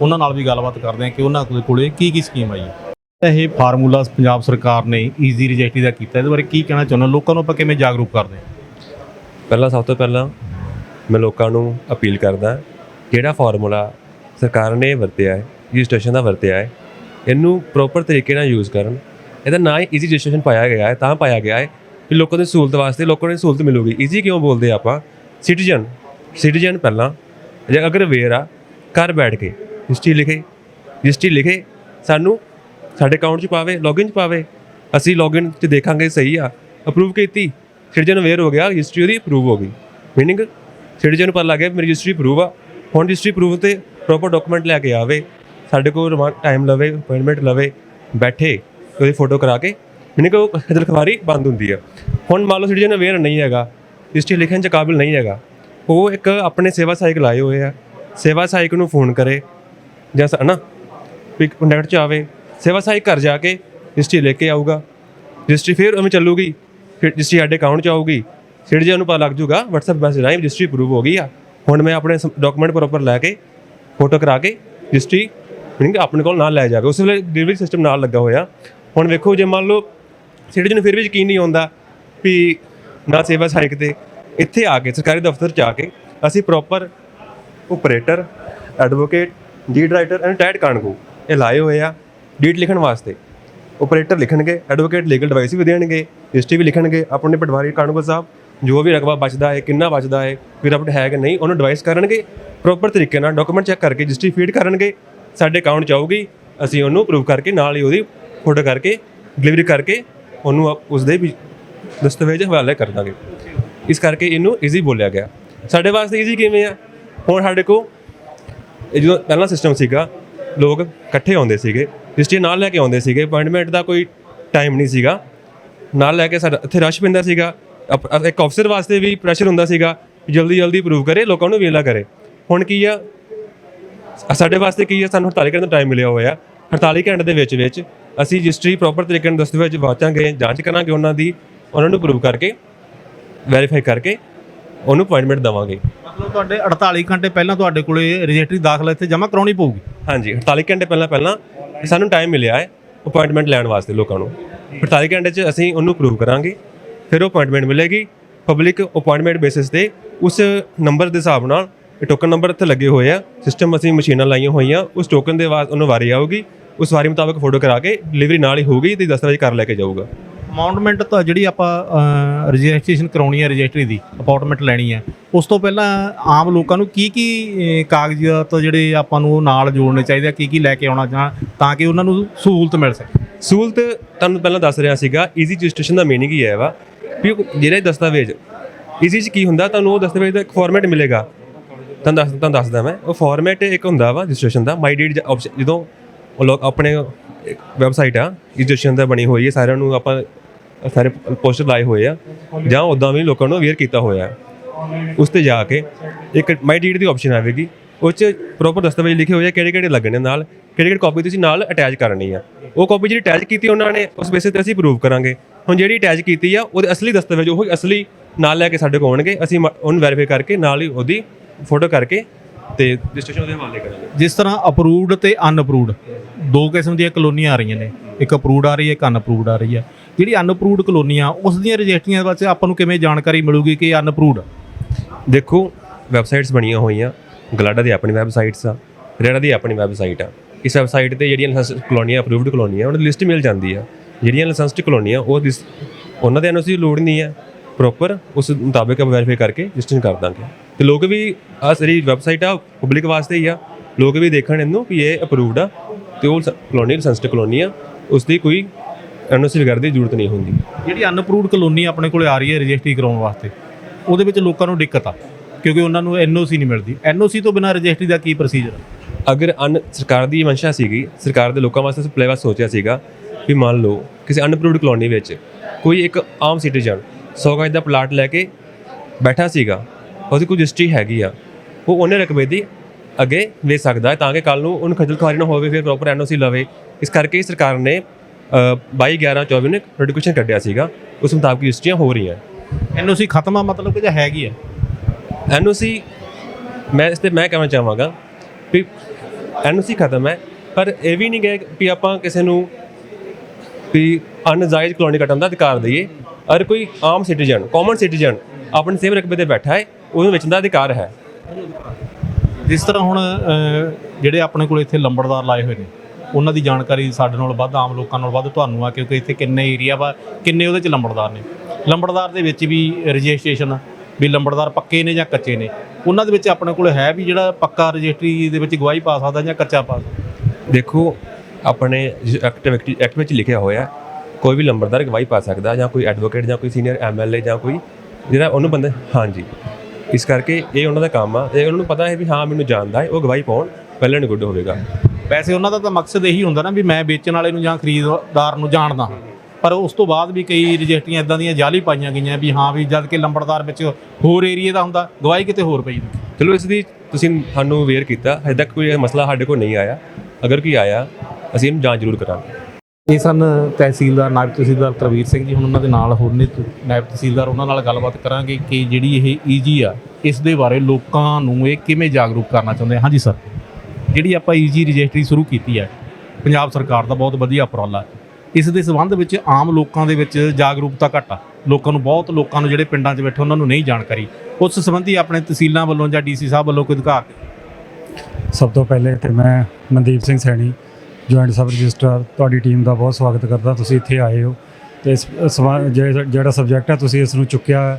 ਉਹਨਾਂ ਨਾਲ ਵੀ ਗੱਲਬਾਤ ਕਰਦੇ ਆ ਕਿ ਉਹਨਾਂ ਦੇ ਕੋਲੇ ਕੀ ਕੀ ਸਕੀਮ ਆਈ ਹੈ। ਇਹ ਫਾਰਮੂਲਾ ਪੰਜਾਬ ਸਰਕਾਰ ਨੇ ਈਜ਼ੀ ਰਜਿਸਟਰੀ ਦਾ ਕੀਤਾ। ਇਹਦੇ ਬਾਰੇ ਕੀ ਕਹਿਣਾ ਚਾਹੁੰਦਾ ਲੋਕਾਂ ਨੂੰ ਆਪਾਂ ਕਿਵੇਂ ਜਾਗਰੂਕ ਕਰਦੇ ਹਾਂ? ਪਹਿਲਾਂ ਸਭ ਤੋਂ ਪਹਿਲਾਂ ਮੈਂ ਲੋਕਾਂ ਨੂੰ ਅਪੀਲ ਕਰਦਾ ਜਿਹੜਾ ਫਾਰਮੂਲਾ ਸਰਕਾਰ ਨੇ ਵਰਤਿਆ ਹੈ ਰਜਿਸਟ੍ਰੇਸ਼ਨ ਦਾ ਵਰਤਿਆ ਹੈ, ਇਹਨੂੰ ਪ੍ਰੋਪਰ ਤਰੀਕੇ ਨਾਲ ਯੂਜ਼ ਕਰਨ। ਇਹਦਾ ਨਾ ਹੀ ਈਜ਼ੀ ਰਜਿਸਟ੍ਰੇਸ਼ਨ ਪਾਇਆ ਗਿਆ ਹੈ, ਤਾਂ ਪਾਇਆ ਗਿਆ ਹੈ ਕਿ ਲੋਕਾਂ ਦੀ ਸਹੂਲਤ ਵਾਸਤੇ ਲੋਕਾਂ ਨੂੰ ਸਹੂਲਤ ਮਿਲੂਗੀ। ਈਜ਼ੀ ਕਿਉਂ ਬੋਲਦੇ ਆਪਾਂ? ਸਿਟੀਜ਼ਨ ਸਿਟੀਜ਼ਨ ਪਹਿਲਾਂ, ਜੇ ਅਗਰ ਅਵੇਅਰ ਆ, ਘਰ ਬੈਠ ਕੇ ਹਿਸਟਰੀ ਲਿਖੇ ਹਿਸਟਰੀ ਲਿਖੇ, ਸਾਨੂੰ ਸਾਡੇ ਅਕਾਊਂਟ 'ਚ ਪਾਵੇ ਲੌਗਇਨ 'ਚ ਪਾਵੇ, ਅਸੀਂ ਲੌਗਇਨ 'ਚ ਦੇਖਾਂਗੇ ਸਹੀ ਆ। ਅਪਰੂਵ ਕੀਤੀ ਸਿਟੀਜ਼ਨ ਅਵੇਅਰ ਹੋ ਗਿਆ ਹਿਸਟਰੀ ਉਹਦੀ ਅਪਰੂਵ ਹੋ ਗਈ। ਮੀਨਿੰਗ ਸਿਟੀਜ਼ਨ ਨੂੰ ਪਤਾ ਲੱਗ ਗਿਆ ਮੇਰੀ ਰਜਿਸਟਰੀ ਅਪਰੂਵ ਆ। ਹੁਣ ਰਜਿਸਟਰੀ ਅਪਰੂਵ ਤੇ ਪ੍ਰੋਪਰ ਡਾਕੂਮੈਂਟ ਲੈ ਕੇ ਆਵੇ, ਸਾਡੇ ਕੋਲ ਟਾਈਮ ਲਵੇ ਅਪਾਇੰਟਮੈਂਟ ਲਵੇ, ਬੈਠੇ, ਉਹਦੀ ਫੋਟੋ ਕਰਾ ਕੇ ਮੀਨਿੰਗ ਉਹ ਖਜਲ ਖਵਾਰੀ ਬੰਦ ਹੁੰਦੀ ਆ। ਹੁਣ ਮੰਨ ਲਓ ਸਿਟੀਜ਼ਨ ਅਵੇਅਰ ਨਹੀਂ ਹੈਗਾ ਹਿਸਟਰੀ ਲਿਖਣ ਚ ਕਾਬਿਲ ਨਹੀਂ ਹੈਗਾ, ਉਹ ਇੱਕ ਆਪਣੇ ਸੇਵਾ ਸਹਾਇਕ ਲਾਏ ਹੋਏ ਆ। ਸੇਵਾ ਸਹਾਇਕ ਨੂੰ ਫੋਨ ਕਰੇ, ਜਾਂ ਸ- ਨਾ ਵੀ ਕੰਟੈਕਟ ਚ ਆਵੇ ਸੇਵਾ ਸਹਾਇਕ ਘਰ ਜਾ ਕੇ ਰਜਿਸਟਰੀ ਲੈ ਕੇ ਆਊਗਾ। ਰਜਿਸਟਰੀ ਫਿਰ ਉਵੇਂ ਚੱਲੂਗੀ। ਫਿਰ ਰਜਿਸਟਰੀ ਸਾਡੇ ਅਕਾਊਂਟ 'ਚ ਆਊਗੀ। ਸਿਰ ਜੀ ਨੂੰ ਪਤਾ ਲੱਗ ਜੂਗਾ। WhatsApp ਮੈਸੇਜ ਰਾਹੀਂ ਰਜਿਸਟਰੀ ਅਪਰੂਵ ਹੋ ਗਈ ਆ। ਹੁਣ ਮੈਂ ਆਪਣੇ ਡਾਕੂਮੈਂਟ ਪ੍ਰੋਪਰ ਲੈ ਕੇ ਫੋਟੋ ਕਰਾ ਕੇ ਰਜਿਸਟਰੀ ਮੀਨਿੰਗ ਆਪਣੇ ਕੋਲ ਨਾਲ ਲੈ ਜਾਵੇ। ਉਸ ਵੇਲੇ ਡਿਲੀਵਰੀ ਸਿਸਟਮ ਨਾਲ ਲੱਗਾ ਹੋਇਆ। ਹੁਣ ਵੇਖੋ ਜੇ ਮੰਨ ਲਓ ਸਿਟੀਜ਼ਨ ਨੂੰ ਫਿਰ ਵੀ ਯਕੀਨ ਨਹੀਂ ਆਉਂਦਾ ਵੀ ਨਾ ਸੇਵਾ ਸਹਾਇਕ ਤੇ ਇੱਥੇ ਆ ਕੇ, ਸਰਕਾਰੀ ਦਫ਼ਤਰ 'ਚ ਆ ਕੇ ਅਸੀਂ proper operator advocate deed writer and TET ਕਾਨਗੋ ਇਹ ਲਾਏ ਹੋਏ ਆ। ਡੀਡ ਲਿਖਣ ਵਾਸਤੇ। ਆਪਰੇਟਰ ਲਿਖਣਗੇ ਐਡਵੋਕੇਟ ਲੀਗਲ ਐਡਵਾਈਸ ਵੀ ਦੇਣਗੇ ਹਿਸਟਰੀ ਵੀ ਲਿਖਣਗੇ, ਆਪਣੇ ਪਟਵਾਰੀ ਕਾਨੂੰਗੋ ਸਾਹਿਬ, ਜੋ ਵੀ ਰਕਬਾ ਬਚਦਾ ਹੈ, ਕਿੰਨਾ ਬਚਦਾ ਹੈ ਪਿਰਾਮਿਡ ਹੈ ਕਿ ਨਹੀਂ, ਉਹਨੂੰ ਐਡਵਾਈਸ ਕਰਨਗੇ ਪ੍ਰੋਪਰ ਤਰੀਕੇ ਨਾਲ ਡਾਕੂਮੈਂਟ ਚੈੱਕ ਕਰਕੇ ਰਜਿਸਟਰੀ ਫੀਡ ਕਰਨਗੇ, ਸਾਡੇ ਅਕਾਊਂਟ 'ਚ ਆਊਗੀ, ਅਸੀਂ ਉਹਨੂੰ ਅਪਰੂਵ ਕਰਕੇ ਨਾਲ ਹੀ ਉਹਦੀ ਫੋਟੋ ਕਰਕੇ ਡਿਲੀਵਰੀ ਕਰਕੇ ਉਹਨੂੰ ਆਪ- ਉਸਦੇ ਵੀ ਦਸਤਾਵੇਜ਼ ਹਵਾਲੇ ਕਰ ਦਾਂਗੇ। ਇਸ ਕਰਕੇ ਇਹਨੂੰ ਈਜ਼ੀ ਬੋਲਿਆ ਗਿਆ। ਸਾਡੇ ਵਾਸਤੇ ਈਜ਼ੀ ਕਿਵੇਂ ਆ? ਹੁਣ ਸਾਡੇ ਕੋਲ, ਇਹ ਜਦੋਂ ਪਹਿਲਾ ਸਿਸਟਮ ਸੀਗਾ ਲੋਕ ਇਕੱਠੇ ਆਉਂਦੇ ਸੀਗੇ ਰਜਿਸਟਰੀ ਨਾਲ ਲੈ ਕੇ ਆਉਂਦੇ ਸੀਗੇ ਅਪਾਇੰਟਮੈਂਟ ਦਾ ਕੋਈ ਟਾਈਮ ਨਹੀਂ ਸੀਗਾ। ਨਾਲ ਲੈ ਕੇ ਸਾਡਾ, ਇੱਥੇ ਰਸ਼ ਪੈਂਦਾ ਸੀਗਾ। ਅਪ- ਇੱਕ ਅਫਸਰ ਵਾਸਤੇ ਵੀ ਪ੍ਰੈਸ਼ਰ ਹੁੰਦਾ ਸੀਗਾ ਵੀ ਜਲਦੀ ਜਲਦੀ ਪ੍ਰੂਵ ਕਰੇ, ਲੋਕਾਂ ਨੂੰ ਵੇਲਾ ਕਰੇ। ਹੁਣ ਕੀ ਆ? ਅ- ਸਾਡੇ ਵਾਸਤੇ ਕੀ ਆ? ਸਾਨੂੰ 48 ਘੰਟੇ ਦਾ ਟਾਈਮ ਮਿਲਿਆ ਹੋਇਆ। 48 ਘੰਟੇ ਦੇ ਵਿੱਚ ਵਿੱਚ ਅਸੀਂ ਰਜਿਸਟਰੀ ਪ੍ਰੋਪਰ ਤਰੀਕੇ ਨਾਲ ਦਸਤਾਵੇਜ਼ ਵਾਚਾਂਗੇ, ਜਾਂਚ ਕਰਾਂਗੇ ਉਹਨਾਂ ਦੀ, ਉਹਨਾਂ ਨੂੰ ਪ੍ਰੂਵ ਕਰਕੇ ਵੈਰੀਫਾਈ ਕਰਕੇ ਉਹਨੂੰ ਅਪਾਇੰਟਮੈਂਟ ਦੇਵਾਂਗੇ। ਮਤਲਬ ਤੁਹਾਡੇ 48 ਘੰਟੇ ਪਹਿਲਾਂ ਤੁਹਾਡੇ ਕੋਲੇ ਰਜਿਸਟਰੀ ਦਾਖਲ ਇੱਥੇ ਜਮ੍ਹਾਂ ਕਰਾਉਣੀ ਪਊਗੀ? ਹਾਂਜੀ 48 ਘੰਟੇ ਪਹਿਲਾਂ ਪਹਿਲਾਂ ਸਾਨੂੰ ਟਾਈਮ ਮਿਲਿਆ ਹੈ ਅਪਾਇੰਟਮੈਂਟ ਲੈਣ ਵਾਸਤੇ ਲੋਕਾਂ ਨੂੰ। 48 ਘੰਟੇ 'ਚ ਅਸੀਂ ਉਹਨੂੰ ਪ੍ਰੂਵ ਕਰਾਂਗੇ ਫਿਰ ਉਹ ਅਪਾਇੰਟਮੈਂਟ ਮਿਲੇਗੀ। ਪਬਲਿਕ ਅਪਾਇੰਟਮੈਂਟ ਬੇਸਿਸ ਤੇ ਉਸ ਨੰਬਰ ਦੇ ਹਿਸਾਬ ਨਾਲ ਇਹ ਟੋਕਨ ਨੰਬਰ ਇੱਥੇ ਲੱਗੇ ਹੋਏ ਆ। ਸਿਸਟਮ ਅਸੀਂ ਮਸ਼ੀਨਾਂ ਲਾਈਆਂ ਹੋਈਆਂ ਉਸ ਟੋਕਨ ਦੇ ਬਾਅਦ ਉਹਨੂੰ ਵਾਰੀ ਆਊਗੀ। ਉਸ ਵਾਰੀ ਮੁਤਾਬਕ ਫੋਟੋ ਕਰਾ ਕੇ ਡਿਲੀਵਰੀ ਨਾਲ ਹੀ ਹੋਊਗੀ ਤੇ ਦਸਤਾਵੇਜ਼ ਕਰ ਲੈ ਕੇ ਜਾਊਗਾ। ਅਮਾਉਂਟਮੈਂਟ ਤਾਂ ਜਿਹੜੀ ਆਪਾਂ ਰਜਿਸਟ੍ਰੇਸ਼ਨ ਕਰਾਉਣੀ ਹੈ, ਰਜਿਸਟਰੀ ਦੀ, ਅਪਾਰਟਮੈਂਟ ਲੈਣੀ ਹੈ, ਉਸ ਤੋਂ ਪਹਿਲਾਂ ਆਮ ਲੋਕਾਂ ਨੂੰ ਕੀ ਕੀ ਕਾਗਜ਼ਾਤ ਜਿਹੜੇ ਆਪਾਂ ਨੂੰ ਨਾਲ ਜੋੜਨੇ ਚਾਹੀਦੇ ਆ, ਕੀ ਕੀ ਲੈ ਕੇ ਆਉਣਾ ਜਾਂ ਤਾਂ ਕਿ ਉਹਨਾਂ ਨੂੰ ਸਹੂਲਤ ਮਿਲ ਸਕੇ? ਸਹੂਲਤ ਤੁਹਾਨੂੰ ਪਹਿਲਾਂ ਦੱਸ ਰਿਹਾ ਸੀਗਾ ਈਜ਼ੀ ਰਜਿਸਟ੍ਰੇਸ਼ਨ ਦਾ ਮੀਨਿੰਗ ਹੀ ਹੈ ਵਾ ਵੀ ਉਹ ਜਿਹੜੇ ਦਸਤਾਵੇਜ਼ ਈਜ਼ੀ 'ਚ ਕੀ ਹੁੰਦਾ, ਤੁਹਾਨੂੰ ਉਹ ਦਸਤਾਵੇਜ਼ ਦਾ ਇੱਕ ਫਾਰਮੈਟ ਮਿਲੇਗਾ। ਤੁਹਾਨੂੰ ਦੱਸ, ਤੁਹਾਨੂੰ ਦੱਸਦਾ ਮੈਂ, ਉਹ ਫਾਰਮੈਟ ਇੱਕ ਹੁੰਦਾ ਵਾ ਰਜਿਸਟ੍ਰੇਸ਼ਨ ਦਾ ਮਾਈ ਡੀਡ ਜਦੋਂ ਉਹ ਲੋਕ ਆਪਣੇ ਵੈਬਸਾਈਟ ਆ ਰਜਿਸਟ੍ਰੇਸ਼ਨ ਦਾ ਬਣੀ ਹੋਈ ਹੈ, ਸਾਰਿਆਂ ਨੂੰ ਆਪਾਂ ਸਾਰੇ ਪੋਸਟਰ ਲਾਏ ਹੋਏ ਆ, ਜਾਂ ਉਦਾਂ ਵੀ ਲੋਕਾਂ ਨੂੰ ਅਵੇਅਰ ਕੀਤਾ ਹੋਇਆ। ਹੈ। ਉਸ ਤੇ ਜਾ ਕੇ ਇੱਕ ਮਾਈ ਡੀਡ ਦੀ ਆਪਸ਼ਨ ਆਵੇਗੀ। ਉਹ 'ਚ ਪ੍ਰੋਪਰ ਦਸਤਾਵੇਜ਼ ਲਿਖੇ ਹੋਏ ਆ, ਕਿਹੜੇ ਕਿਹੜੇ ਲੱਗਣੇ ਨਾਲ, ਕਿਹੜੀ ਕਿਹੜੀ ਕਾਪੀ ਤੁਸੀਂ ਨਾਲ ਅਟੈਚ ਕਰਨੀ ਆ। ਉਹ ਕਾਪੀ ਜਿਹੜੀ ਅਟੈਚ ਕੀਤੀ ਉਹਨਾਂ ਨੇ, ਉਸ ਬੇਸਿਸ ਤੇ ਅਸੀਂ ਪ੍ਰੂਵ ਕਰਾਂਗੇ। ਹੁਣ ਜਿਹੜੀ ਅਟੈਚ ਕੀਤੀ ਆ, ਉਹਦੇ ਅਸਲੀ ਦਸਤਾਵੇਜ਼, ਉਹ ਅਸਲੀ ਨਾਲ ਲੈ ਕੇ ਸਾਡੇ ਕੋਲ ਆਉਣਗੇ। ਅਸੀਂ ਮ- ਉਹਨੂੰ ਵੈਰੀਫਾਈ ਕਰਕੇ ਨਾਲ ਹੀ ਉਹਦੀ ਫੋਟੋ ਕਰਕੇ ਤੇ ਰਜਿਸਟ੍ਰੇਸ਼ਨ ਉਹਦੇ ਹਵਾਲੇ ਕਰਾਂਗੇ। ਜਿਸ ਤਰ੍ਹਾਂ ਅਪਰੂਵਡ ਤੇ ਅਨਅਪਰੂਵਡ ਦੋ ਕਿਸਮ ਦੀਆਂ ਕਲੋਨੀਆਂ ਆ ਰਹੀਆਂ ਨੇ। ਇੱਕ ਅਪਰੂਵਡ ਆ ਰਹੀ ਹੈ, ਇੱਕ ਅਨਅਪਰੂਵਡ ਆ ਰਹੀ ਹੈ। ਜਿਹੜੀ ਅਨਅਪਰੂਵਡ ਕਲੋਨੀਆਂ, ਉਸ ਦੀਆਂ ਰਜਿਸਟਰੀਆਂ ਵਾਸਤੇ ਆਪਾਂ ਨੂੰ ਕਿਵੇਂ ਜਾਣਕਾਰੀ ਮਿਲੂਗੀ ਕਿ ਅਨਅਪਰੂਵਡ ਦੇਖੋ ਵੈਬਸਾਈਟਸ ਬਣੀਆਂ ਹੋਈਆਂ, ਗਲਾਡਾ ਦੀ ਆਪਣੀ ਵੈਬਸਾਈਟਸ ਆ, ਰੇੜਾ ਦੀ ਆਪਣੀ ਵੈਬਸਾਈਟ ਆ। ਇਸ ਵੈਬਸਾਈਟ ਤੇ ਜਿਹੜੀਆਂ ਲਾਇਸੈਂਸ ਕਲੋਨੀਆਂ ਅਪਰੂਵਡ ਕਲੋਨੀਆਂ, ਉਹਨਾਂ ਦੀ ਲਿਸਟ ਮਿਲ ਜਾਂਦੀ ਆ। ਜਿਹੜੀਆਂ ਲਾਇਸੈਂਸਡ ਕਲੋਨੀਆਂ, ਉਹ ਲਿਸ- ਉਹਨਾਂ ਦੇ ਐਨਓਸੀ ਲੋੜ ਨਹੀਂ ਹੈ ਪ੍ਰੋਪਰ ਉਸ ਮੁਤਾਬਕ ਵੈਰੀਫਾਈ ਕਰਕੇ ਰਜਿਸਟਰ ਕਰ ਦਾਂਗੇ। ਤੇ ਲੋਕ ਵੀ ਆ ਸਾਰੀ ਵੈਬਸਾਈਟ ਆ ਪਬਲਿਕ ਵਾਸਤੇ ਹੀ ਆ। ਲੋਕ ਵੀ ਦੇਖਣ ਇਹਨੂੰ ਕਿ ਇਹ ਅਪਰੂਵਡ ਆ, ਤੇ ਉਹ ਕਲੋਨੀ ਲਾਇਸੈਂਸਡ ਕਲੋਨੀ ਆ। ਉਸ ਦੀ ਕੋਈ ਐਨਓਸੀ ਵਗੈਰਾ ਦੀ ਜ਼ਰੂਰਤ ਨਹੀਂ ਹੁੰਦੀ। ਜਿਹੜੀ ਅਨਅਪਰੂਵਡ ਕਲੋਨੀ ਆਪਣੇ ਕੋਲੇ ਆ ਰਹੀ ਹੈ ਰਜਿਸਟਰੀ ਕਰਾਉਣ ਵਾਸਤੇ ਉਹਦੇ ਵਿੱਚ ਲੋਕਾਂ ਨੂੰ ਦਿੱਕਤ ਆ ਕਿਉਂਕਿ ਉਹਨਾਂ ਨੂੰ ਐਨਓਸੀ ਨਹੀਂ ਮਿਲਦੀ। ਐਨਓਸੀ ਤੋਂ ਬਿਨਾਂ ਰਜਿਸਟਰੀ ਦਾ ਕੀ ਪ੍ਰੋਸੀਜਰ ਆ? ਅਗਰ ਅਨ ਸਰਕਾਰ ਦੀ ਮਨਸ਼ਾ ਸੀਗੀ ਸਰਕਾਰ ਦੇ ਲੋਕਾਂ ਵਾਸਤੇ ਪਲੇਵਾ ਸੋਚਿਆ ਸੀਗਾ ਵੀ ਮੰਨ ਲਓ ਕਿਸੇ ਅਨਅਪਰੂਵਡ ਕਲੋਨੀ ਵਿੱਚ ਕੋਈ ਇੱਕ ਆਮ ਸਿਟੀਜ਼ਨ 100 ਗਜ ਦਾ ਪਲਾਟ ਲੈ ਕੇ ਬੈਠਾ ਸੀਗਾ ਉਹਦੀ ਕੋਈ ਰਜਿਸਟਰੀ ਹੈਗੀ ਆ ਉਹ ਉਹਨੇ ਰਕਬੇ ਦੀ ਅੱਗੇ ਵੇਚ ਸਕਦਾ ਹੈ ਤਾਂ ਕਿ ਕੱਲ ਨੂੰ ਉਹਨੂੰ ਖੱਜਲ ਖੁਆਰੀ ਨਾ ਹੋਵੇ ਫਿਰ ਪ੍ਰੋਪਰ ਐਨਓਸੀ ਲਵੇ। ਇਸ ਕਰਕੇ ਸਰਕਾਰ ਨੇ 22 11 24 ਨੇ ਨੋਟੀਫਿਕੇਸ਼ਨ ਕੱਢਿਆ ਸੀਗਾ। ਉਸ ਮੁਤਾਬਕ ਰਜਿਸਟਰੀਆਂ ਹੋ ਰਹੀਆਂ। ਐਨਓਸੀ ਖਤਮ ਆ ਮਤਲਬ ਕਿ ਜਾਂ ਹੈਗੀ ਆ? ਐਨਓਸੀ ਮੈਂ ਇਸ ਤੇ ਮੈਂ ਕਹਿਣਾ ਚਾਹਾਂਗਾ ਵੀ ਐਨਓਸੀ ਖਤਮ ਹੈ ਪਰ ਇਹ ਵੀ ਨਹੀਂ ਗਏ ਵੀ ਆਪਾਂ ਕਿਸੇ ਨੂੰ ਵੀ ਅਨਜਾਇਜ਼ ਕਲੋਨੀ ਕੱਟਣ ਦਾ ਅਧਿਕਾਰ ਦਈਏ। ਅਰ ਕੋਈ ਆਮ ਸਿਟੀਜ਼ਨ ਕਾਮਨ ਸਿਟੀਜ਼ਨ ਆਪਣੇ ਸੇਮ ਰਕਬੇ ਤੇ ਬੈਠਾ ਹੈ ਉਹਨੂੰ ਵੇਚਣ ਦਾ ਅਧਿਕਾਰ ਹੈ। ਜਿਸ ਤਰ੍ਹਾਂ ਹੁਣ ਜਿਹੜੇ ਆਪਣੇ ਕੋਲ ਇੱਥੇ ਲੰਬੜਦਾਰ ਲਾਏ ਹੋਏ ਨੇ ਉਹਨਾਂ ਦੀ ਜਾਣਕਾਰੀ ਸਾਡੇ ਨਾਲ ਵੱਧ, ਆਮ ਲੋਕਾਂ ਨਾਲ ਵੱਧ ਤੁਹਾਨੂੰ ਆ, ਕਿਉਂਕਿ ਇੱਥੇ ਕਿੰਨੇ ਏਰੀਆ ਵਾ, ਕਿੰਨੇ ਉਹਦੇ ਚ ਲੰਬੜਦਾਰ ਨੇ। ਲੰਬੜਦਾਰ ਦੇ ਵਿੱਚ ਵੀ ਰਜਿਸਟ੍ਰੇਸ਼ਨ ਵੀ ਲੰਬੜਦਾਰ ਪੱਕੇ ਨੇ ਜਾਂ ਕੱਚੇ ਨੇ। ਉਹਨਾਂ ਦੇ ਵਿੱਚ ਆਪਣੇ ਕੋਲ ਹੈ ਵੀ ਜਿਹੜਾ ਪੱਕਾ ਰਜਿਸਟਰੀ ਦੇ ਵਿੱਚ ਗਵਾਹੀ ਪਾ ਸਕਦਾ ਜਾਂ ਕੱਚਾ ਪਾ ਸਕਦਾ? ਦੇਖੋ, ਆਪਣੇ ਐਕਟੀਵਿਟੀ ਐਕਟ ਵਿੱਚ ਲਿਖਿਆ ਹੋਇਆ, ਕੋਈ ਵੀ ਲੰਬੜਦਾਰ ਗਵਾਹੀ ਪਾ ਸਕਦਾ ਜਾਂ ਕੋਈ ਐਡਵੋਕੇਟ ਜਾਂ ਕੋਈ ਸੀਨੀਅਰ ਐਮਐਲਏ ਜਾਂ ਕੋਈ ਜਿਹੜਾ ਉਹਨੂੰ ਬੰਦੇ, ਹਾਂਜੀ। ਇਸ ਕਰਕੇ ਇਹ ਉਹਨਾਂ ਦਾ ਕੰਮ ਆ ਇਹ ਉਹਨਾਂ ਨੂੰ ਪਤਾ ਹੈ ਵੀ ਹਾਂ, ਮੈਨੂੰ ਜਾਣਦਾ ਹੈ, ਉਹ ਗਵਾਹੀ ਪਾਉਣ, ਪਹਿਲਾਂ ਨੂੰ ਗੁੱਡ ਹੋਵੇਗਾ। ਵੈਸੇ ਉਹਨਾਂ ਦਾ ਤਾਂ ਮਕਸਦ ਇਹੀ ਹੁੰਦਾ ਨਾ ਵੀ ਮੈਂ ਵੇਚਣ ਵਾਲੇ ਨੂੰ ਜਾਂ ਖਰੀਦਦਾਰ ਨੂੰ ਜਾਣਦਾ ਹਾਂ। ਪਰ ਉਸ ਤੋਂ ਬਾਅਦ ਵੀ ਕਈ ਰਜਿਸਟਰੀਆਂ ਇਦਾਂ ਦੀਆਂ ਜਾਲੀ ਪਾਈਆਂ ਗਈਆਂ ਵੀ ਹਾਂ ਵੀ ਜਦ ਕਿ ਲੰਬੜਦਾਰ ਵਿੱਚ ਹੋਰ ਏਰੀਏ ਦਾ ਹੁੰਦਾ ਗਵਾਹੀ ਕਿਤੇ ਹੋਰ ਪਈ ਹੁੰਦੀ। ਚਲੋ ਇਸ ਦੀ ਤੁਸੀਂ ਸਾਨੂੰ ਅਵੇਅਰ ਕੀਤਾ ਹਜੇ ਤੱਕ ਕੋਈ ਮਸਲਾ ਸਾਡੇ ਕੋਲ ਨਹੀਂ ਆਇਆ। ਅਗਰ ਕੋਈ ਆਇਆ ਅਸੀਂ ਇਹਨੂੰ ਜਾਂਚ ਜ਼ਰੂਰ ਕਰਾਂਗੇ। ਇਹ ਸਨ ਤਹਿਸੀਲਦਾਰ ਨਾਇਬ ਤਹਿਸੀਲਦਾਰ ਕਰਵੀਰ ਸਿੰਘ ਜੀ ਹੁਣ ਉਹਨਾਂ ਦੇ ਨਾਲ ਹੋਰ ਨੇ ਨਾਇਬ ਤਹਿਸੀਲਦਾਰ ਉਹਨਾਂ ਨਾਲ ਗੱਲਬਾਤ ਕਰਾਂਗੇ ਕਿ ਜਿਹੜੀ ਇਹ ਈਜੀ ਆ ਇਸ ਦੇ ਬਾਰੇ ਲੋਕਾਂ ਨੂੰ ਇਹ ਕਿਵੇਂ ਜਾਗਰੂਕ ਕਰਨਾ ਚਾਹੁੰਦੇ ਆ। ਹਾਂਜੀ ਸਰ। ਜਿਹੜੀ ਆਪਾਂ ਈਜੀ ਰਜਿਸਟਰੀ ਸ਼ੁਰੂ ਕੀਤੀ ਹੈ, ਪੰਜਾਬ ਸਰਕਾਰ ਦਾ ਬਹੁਤ ਵਧੀਆ ਉਪਰਾਲਾ ਇਸ ਦੇ ਸੰਬੰਧ ਵਿੱਚ ਆਮ ਲੋਕਾਂ ਦੇ ਵਿੱਚ ਜਾਗਰੂਕਤਾ ਘੱਟ ਆ। ਲੋਕਾਂ ਨੂੰ ਬਹੁਤ ਲੋਕਾਂ ਨੂੰ ਜਿਹੜੇ ਪਿੰਡਾਂ 'ਚ ਬੈਠੇ ਉਹਨਾਂ ਨੂੰ ਨਹੀਂ ਜਾਣਕਾਰੀ। ਉਸ ਸੰਬੰਧੀ ਆਪਣੇ ਤਹਿਸੀਲਾਂ ਵੱਲੋਂ ਜਾਂ ਡੀਸੀ ਸਾਹਿਬ ਵੱਲੋਂ ਕੋਈ ਅਧਿਕਾਰ? ਸਭ ਤੋਂ ਪਹਿਲੇ ਤੇ ਮੈਂ Mandeep Singh Saini, joint sub registrar, ਤੁਹਾਡੀ ਟੀਮ ਦਾ ਬਹੁਤ ਸਵਾਗਤ ਕਰਦਾ, ਤੁਸੀਂ ਇੱਥੇ ਆਏ ਹੋ। ਤੇ ਇਸ ਜਿਹੜਾ ਸਬਜੈਕਟ ਹੈ, ਤੁਸੀਂ ਇਸ ਨੂੰ ਚੁੱਕਿਆ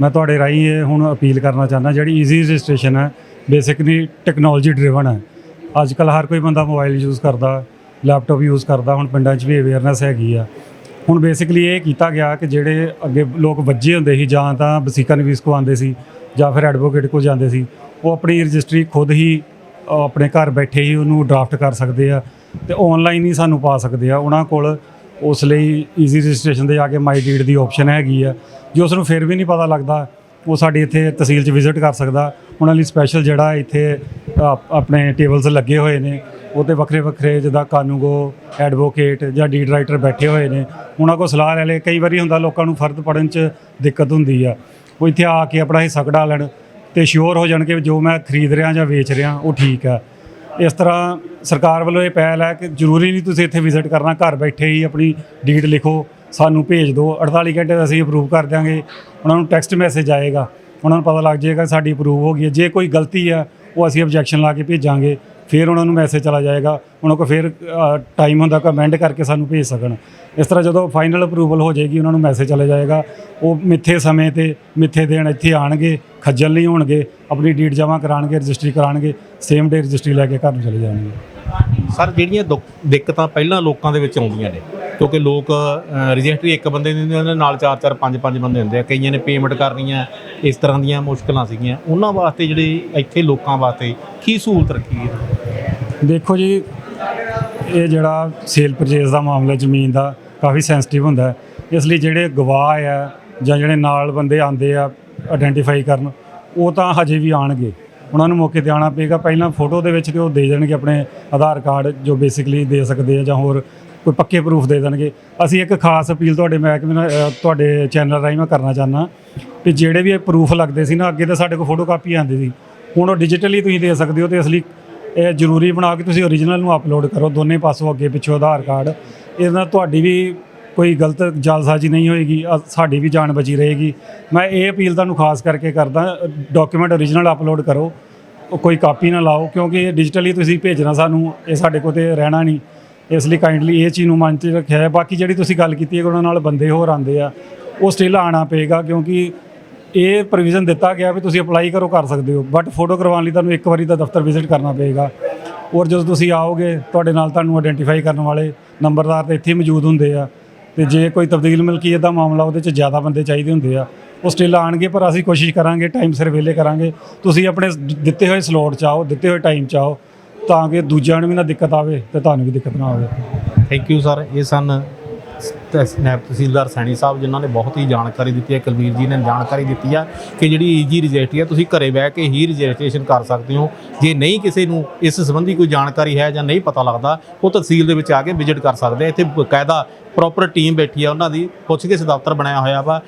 ਮੈਂ ਤੁਹਾਡੇ ਰਾਹੀਂ ਇਹ ਹੁਣ ਅਪੀਲ ਕਰਨਾ ਚਾਹੁੰਦਾ, ਜਿਹੜੀ ਈਜ਼ੀ ਰਜਿਸਟ੍ਰੇਸ਼ਨ ਹੈ, ਬੇਸਿਕਲੀ ਟੈਕਨੋਲੋਜੀ ਡਰਿਵਨ ਹੈ। ਅੱਜ ਕੱਲ ਹਰ ਕੋਈ ਬੰਦਾ ਮੋਬਾਈਲ ਯੂਜ਼ ਕਰਦਾ ਲੈਪਟਾਪ ਯੂਜ਼ ਕਰਦਾ, ਹੁਣ ਪਿੰਡਾਂ 'ਚ ਵੀ ਅਵੇਅਰਨੈਸ ਹੈਗੀ ਆ। ਹੁਣ ਬੇਸਿਕਲੀ ਇਹ ਕੀਤਾ ਗਿਆ ਕਿ ਜਿਹੜੇ ਅੱਗੇ ਲੋਕ ਵੱਜੇ ਹੁੰਦੇ ਸੀ ਜਾਂ ਤਾਂ ਵਸੀਕਾ ਨਵੀਸ ਕੋ ਆਉਂਦੇ ਸੀ ਜਾਂ ਫਿਰ ਐਡਵੋਕੇਟ ਕੋਲ ਜਾਂਦੇ ਸੀ, ਉਹ ਆਪਣੀ ਰਜਿਸਟਰੀ ਖੁਦ ਹੀ ਆਪਣੇ ਘਰ ਬੈਠੇ ਹੀ ਉਹਨੂੰ ਡਰਾਫਟ ਕਰ ਸਕਦੇ ਆ ਤੇ ਆਨਲਾਈਨ ਹੀ ਸਾਨੂੰ ਪਾ ਸਕਦੇ ਆ। ਉਹਨਾਂ ਕੋਲ ਉਸ ਲਈ ਈਜ਼ੀ ਰਜਿਸਟ੍ਰੇਸ਼ਨ ਦੇ ਜਾ ਕੇ ਮਾਈ ਡੀਡ ਦੀ ਆਪਸ਼ਨ ਹੈਗੀ ਆ। ਜੇ ਉਸ ਨੂੰ ਫਿਰ ਵੀ ਨਹੀਂ ਪਤਾ ਲੱਗਦਾ, ਉਹ ਸਾਡੇ ਇੱਥੇ ਤਹਿਸੀਲ 'ਚ ਵਿਜ਼ਿਟ ਕਰ ਸਕਦਾ। ਉਹਨਾਂ ਲਈ ਸਪੈਸ਼ਲ ਜਿਹੜਾ ਇੱਥੇ ਅ, ਆਪਣੇ ਟੇਬਲਸ ਲੱਗੇ ਹੋਏ ਨੇ ਉਹ ਤੇ ਵੱਖਰੇ ਵੱਖਰੇ ਜਿੱਦਾਂ ਕਾਨੂੰਗੋ ਐਡਵੋਕੇਟ ਜਾਂ ਡੀਡ ਰਾਈਟਰ ਬੈਠੇ ਹੋਏ ਨੇ ਉਹਨਾਂ ਕੋਲ ਸਲਾਹ ਲੈ ਲੈ ਕਈ ਵਾਰੀ ਹੁੰਦਾ ਲੋਕਾਂ ਨੂੰ ਫਰਦ ਪੜਨ 'ਚ ਦਿੱਕਤ ਹੁੰਦੀ ਆ। ਉਹ ਇੱਥੇ ਆ ਕੇ ਆਪਣਾ ਹਿੱਸਾ ਕਢਾ ਲੈਣ ਤੇ ਸ਼ੋਰ ਹੋ ਜਾਣ ਕਿ ਜੋ ਮੈਂ ਖਰੀਦ ਰਿਹਾ ਜਾਂ ਵੇਚ ਰਿਹਾ ਉਹ ਠੀਕ ਆ। ਇਸ ਤਰ੍ਹਾਂ ਸਰਕਾਰ ਵੱਲੋਂ ਇਹ ਪਹਿਲ ਹੈ ਕਿ ਜ਼ਰੂਰੀ ਨਹੀਂ ਤੁਸੀਂ ਇੱਥੇ ਵਿਜ਼ਿਟ ਕਰਨਾ ਘਰ ਬੈਠੇ ਹੀ ਆਪਣੀ ਡੀਡ ਲਿਖੋ ਸਾਨੂੰ ਭੇਜ ਦਿਓ। 48 ਘੰਟੇ ਦਾ ਅਸੀਂ ਅਪਰੂਵ ਕਰ ਦਿਆਂਗੇ। ਉਹਨਾਂ ਨੂੰ ਟੈਕਸਟ ਮੈਸੇਜ ਆਏਗਾ। ਉਹਨਾਂ ਨੂੰ ਪਤਾ ਲੱਗ ਜਾਏਗਾ ਸਾਡੀ ਅਪਰੂਵ ਹੋ ਗਈ ਹੈ। ਜੇ ਕੋਈ ਗਲਤੀ ਆ ਉਹ ਅਸੀਂ ਆਬਜੈਕਸ਼ਨ ਲਾ ਕੇ ਭੇਜਾਂਗੇ, ਫਿਰ ਉਹਨਾਂ ਨੂੰ ਮੈਸੇਜ ਚਲਾ ਜਾਏਗਾ, ਉਹਨਾਂ ਕੋਲ ਫਿਰ ਟਾਈਮ ਹੁੰਦਾ ਕਿ ਅਮੈਂਡ ਕਰਕੇ ਸਾਨੂੰ ਭੇਜ ਸਕਣ। ਇਸ ਤਰ੍ਹਾਂ ਜਦੋਂ ਫਾਈਨਲ ਅਪਰੂਵਲ ਹੋ ਜਾਏਗੀ, ਉਹਨਾਂ ਨੂੰ ਮੈਸੇਜ ਚਲਾ ਜਾਏਗਾ। ਉਹ ਮਿੱਥੇ ਸਮੇਂ ਤੇ ਮਿੱਥੇ ਦੇਣ ਇੱਥੇ ਆਣਗੇ, ਖੱਜਲ ਨਹੀਂ ਹੋਣਗੇ, ਆਪਣੀ ਡੀਡ ਜਮ੍ਹਾਂ ਕਰਾਣਗੇ ਰਜਿਸਟਰੀ ਕਰਾਣਗੇ ਸੇਮ ਡੇ ਰਜਿਸਟਰੀ ਲੈ ਕੇ ਘਰ ਨੂੰ ਚਲੇ ਜਾਣਗੇ। ਸਰ, ਜਿਹੜੀਆਂ ਦੁੱਖ- ਦਿੱਕਤਾਂ ਪਹਿਲਾਂ ਲੋਕਾਂ ਦੇ ਵਿੱਚ ਆਉਂਦੀਆਂ ਨੇ ਕਿਉਂਕਿ ਲੋਕ ਰਜਿਸਟਰੀ ਇੱਕ ਬੰਦੇ ਦੀ ਹੁੰਦੀ ਉਹਦੇ ਨਾਲ ਚਾਰ ਚਾਰ, ਪੰਜ ਪੰਜ ਬੰਦੇ ਹੁੰਦੇ ਆ। ਕਈਆਂ ਨੇ ਪੇਮੈਂਟ ਕਰਨੀ ਹੈ ਇਸ ਤਰ੍ਹਾਂ ਦੀਆਂ ਮੁਸ਼ਕਲਾਂ ਸੀਗੀਆਂ। ਉਹਨਾਂ ਵਾਸਤੇ ਜਿਹੜੇ ਇੱਥੇ ਲੋਕਾਂ ਵਾਸਤੇ ਕੀ ਸਹੂਲਤ ਰੱਖੀ ਹੈ ਦੇਖੋ ਜੀ, ਇਹ ਜਿਹੜਾ ਸੇਲ ਪਰਚੇਸ ਦਾ ਮਾਮਲਾ, ਜ਼ਮੀਨ ਦਾ ਕਾਫੀ ਸੈਂਸਿਟਿਵ ਹੁੰਦਾ ਹੈ। ਇਸ ਲਈ ਜਿਹੜੇ ਗਵਾਹ ਆ ਜਾਂ ਜਿਹੜੇ ਨਾਲ ਬੰਦੇ ਆਂਦੇ ਆ ਆਇਡੈਂਟੀਫਾਈ ਕਰਨ, ਉਹ ਤਾਂ ਹਜੇ ਵੀ ਆਣਗੇ ਉਹਨਾਂ ਨੂੰ ਮੌਕੇ ਤੇ ਆਉਣਾ ਪਏਗਾ। ਪਹਿਲਾਂ ਫੋਟੋ ਦੇ ਵਿੱਚ ਤੇ ਉਹ ਦੇ ਦੇਣਗੇ ਆਪਣੇ ਆਧਾਰ ਕਾਰਡ ਜੋ ਬੇਸਿਕਲੀ ਦੇ ਸਕਦੇ ਆ ਜਾਂ ਹੋਰ ਕੋਈ ਪੱਕੇ ਪ੍ਰੂਫ ਦੇ ਦੇਣਗੇ। ਅਸੀਂ ਇੱਕ ਖਾਸ ਅਪੀਲ ਤੁਹਾਡੇ ਮਹਿਕਮੇ ਨਾਲ ਅ, ਤੁਹਾਡੇ ਚੈਨਲ ਰਾਹੀਂ ਮੈਂ ਕਰਨਾ ਚਾਹੁੰਦਾ ਕਿ ਜਿਹੜੇ ਵੀ ਇਹ ਪ੍ਰੂਫ ਲੱਗਦੇ ਸੀ ਨਾ ਅੱਗੇ ਤਾਂ ਸਾਡੇ ਕੋਲ ਫੋਟੋ ਕਾਪੀ ਆਉਂਦੀ ਸੀ। ਹੁਣ ਉਹ ਡਿਜੀਟਲੀ ਤੁਸੀਂ ਦੇ ਸਕਦੇ ਹੋ ਤੇ ਇਸ ਲਈ ਇਹ ਜ਼ਰੂਰੀ ਬਣਾ ਕੇ ਤੁਸੀਂ ਓਰੀਜਨਲ ਨੂੰ ਅਪਲੋਡ ਕਰੋ ਦੋਨੇ ਪਾਸੋਂ ਅੱਗੇ ਪਿੱਛੋਂ ਆਧਾਰ ਕਾਰਡ। ਇਹਦੇ ਨਾਲ ਤੁਹਾਡੀ ਵੀ ਕੋਈ ਗਲਤ ਜਾਲਸਾਜ਼ੀ ਨਹੀਂ ਹੋਏਗੀ ਅ- ਸਾਡੀ ਵੀ ਜਾਨ ਬਚੀ ਰਹੇਗੀ। ਮੈਂ ਇਹ ਅਪੀਲ ਤੁਹਾਨੂੰ ਖਾਸ ਕਰਕੇ ਕਰਦਾ ਡਾਕੂਮੈਂਟ ਓਰੀਜਨਲ ਅਪਲੋਡ ਕਰੋ ਉਹ ਕੋਈ ਕਾਪੀ ਨਾ ਲਾਓ ਕਿਉਂਕਿ ਇਹ ਡਿਜੀਟਲੀ ਤੁਸੀਂ ਭੇਜਣਾ ਸਾਨੂੰ ਇਹ ਸਾਡੇ ਕੋਲ ਤੇ ਰਹਿਣਾ ਨਹੀਂ। ਇਸ ਲਈ ਕਾਈਂਡਲੀ ਇਹ ਚੀਜ਼ ਨੂੰ ਮਨ 'ਚ ਰੱਖਿਆ ਹੈ। ਬਾਕੀ ਜਿਹੜੀ ਤੁਸੀਂ ਗੱਲ ਕੀਤੀ ਹੈ ਕਿ ਉਹਨਾਂ ਨਾਲ ਬੰਦੇ ਹੋਰ ਆਉਂਦੇ ਆ, ਉਹ ਸਟਿਲ ਆਉਣਾ ਪਏਗਾ ਕਿਉਂਕਿ ਇਹ ਪ੍ਰੋਵੀਜ਼ਨ ਦਿੱਤਾ ਗਿਆ ਵੀ ਤੁਸੀਂ ਅਪਲਾਈ ਕਰੋ, ਕਰ ਸਕਦੇ ਹੋ। ਬਟ ਫੋਟੋ ਕਰਵਾਉਣ ਲਈ ਤੁਹਾਨੂੰ ਇੱਕ ਵਾਰੀ ਤਾਂ ਦਫ਼ਤਰ ਵਿਜ਼ਿਟ ਕਰਨਾ ਪਏਗਾ। ਔਰ ਜਦੋਂ ਤੁਸੀਂ ਆਓਗੇ, ਤੁਹਾਡੇ ਨਾਲ ਤੁਹਾਨੂੰ ਆਇਡੈਂਟੀਫਾਈ ਕਰਨ ਵਾਲੇ ਨੰਬਰਦਾਰ ਤਾਂ ਇੱਥੇ ਹੀ ਮੌਜੂਦ ਹੁੰਦੇ ਆ। ਤੇ ਜੇ ਕੋਈ ਤਬਦੀਲ ਮਲਕੀਅਤ ਦਾ ਮਾਮਲਾ ਉਹਦੇ 'ਚ ਜ਼ਿਆਦਾ ਬੰਦੇ ਚਾਹੀਦੇ ਹੁੰਦੇ ਆ, ਉਹ ਸਟਿਲ ਆਣਗੇ, ਪਰ ਅਸੀਂ ਕੋਸ਼ਿਸ਼ ਕਰਾਂਗੇ ਟਾਈਮ ਸਿਰ ਵੇਲੇ ਕਰਾਂਗੇ। ਤੁਸੀਂ ਆਪਣੇ ਦਿੱਤੇ ਹੋਏ ਸਲੋਟ 'ਚ ਆਓ, ਦਿੱਤੇ ਹੋਏ ਟਾਈਮ 'ਚ ਆਓ। ਤਾਂ ਕਿ ਦੂਜਿਆਂ ਨੂੰ ਵੀ ਨਾ ਦਿੱਕਤ ਆਵੇ ਤੇ ਤੁਹਾਨੂੰ ਵੀ ਦਿੱਕਤ ਨਾ ਆਵੇ। ਥੈਂਕ ਯੂ ਸਰ ਇਹ ਸਨ ਤਹਿਸ- ਨਾਇਬ ਤਹਿਸੀਲਦਾਰ ਸੈਣੀ ਸਾਹਿਬ, ਜਿਨ੍ਹਾਂ ਨੇ ਬਹੁਤ ਹੀ ਜਾਣਕਾਰੀ ਦਿੱਤੀ ਹੈ, ਕੁਲਵੀਰ ਜੀ ਨੇ ਜਾਣਕਾਰੀ ਦਿੱਤੀ ਆ ਕਿ ਜਿਹੜੀ ਈਜੀ ਰਜਿਸਟਰੀ ਆ ਤੁਸੀਂ ਘਰੇ ਬਹਿ ਕੇ ਹੀ ਰਜਿਸਟ੍ਰੇਸ਼ਨ ਕਰ ਸਕਦੇ ਹੋ। ਜੇ ਨਹੀਂ ਕਿਸੇ ਨੂੰ ਇਸ ਸੰਬੰਧੀ ਕੋਈ ਜਾਣਕਾਰੀ ਹੈ ਜਾਂ ਨਹੀਂ ਪਤਾ ਲੱਗਦਾ, ਉਹ ਤਹਿਸੀਲ ਦੇ ਵਿੱਚ ਆ ਕੇ ਵਿਜ਼ਿਟ ਕਰ ਸਕਦੇ ਆ। ਇੱਥੇ ਬਕਾਇਦਾ ਪ੍ਰੋਪਰ ਟੀਮ ਬੈਠੀ ਆ, ਉਹਨਾਂ ਦੀ ਪੁੱਛਗਿੱਛ ਦਫ਼ਤਰ ਬਣਾਇਆ ਹੋਇਆ ਵਾ।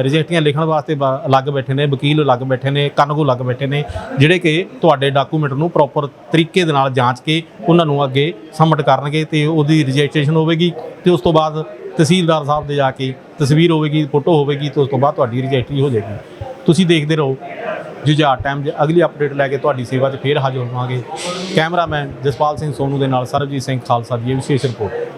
ਰਜਿਸਟਰੀਆਂ ਲਿਖਣ ਵਾਸਤੇ ਬ- ਅਲੱਗ ਬੈਠੇ ਨੇ, ਵਕੀਲ ਅਲੱਗ ਬੈਠੇ ਨੇ, ਕਾਨੂੰਗੋ ਅਲੱਗ ਬੈਠੇ ਨੇ, ਜਿਹੜੇ ਕਿ ਤੁਹਾਡੇ ਡਾਕੂਮੈਂਟ ਨੂੰ ਪ੍ਰੋਪਰ ਤਰੀਕੇ ਦੇ ਨਾਲ ਜਾਂਚ ਕੇ ਉਹਨਾਂ ਨੂੰ ਅੱਗੇ ਸਬਮਿਟ ਕਰਨਗੇ ਤੇ ਉਹਦੀ ਰਜਿਸਟ੍ਰੇਸ਼ਨ ਹੋਵੇਗੀ ਤੇ ਉਸ ਤੋਂ ਬਾਅਦ ਬਾਅਦ ਤਹਿਸੀਲਦਾਰ ਸਾਹਿਬ ਦੇ ਜਾ ਕੇ ਤਸਵੀਰ ਹੋਵੇਗੀ, ਫੋਟੋ ਹੋਵੇਗੀ ਤੇ ਉਸ ਤੋਂ ਬਾਅਦ ਤੁਹਾਡੀ ਰਜਿਸਟਰੀ ਹੋ ਜਾਏਗੀ। ਤੁਸੀਂ ਦੇਖਦੇ ਰਹੋ। ਜੁਝਾਰ ਟਾਈਮ ਦੇ ਅਗਲੀ ਅਪਡੇਟ ਲੈ ਕੇ ਤੁਹਾਡੀ ਸੇਵਾ 'ਚ ਫੇਰ ਹਾਜ਼ਰ ਹੋਵਾਂਗੇ। ਕੈਮਰਾਮੈਨ ਜਸਪਾਲ ਸਿੰਘ ਸੋਨੂ ਦੇ ਨਾਲ ਸਰਬਜੀਤ ਸਿੰਘ ਖਾਲਸਾ ਦੀ ਵਿਸ਼ੇਸ਼ ਰਿਪੋਰਟ।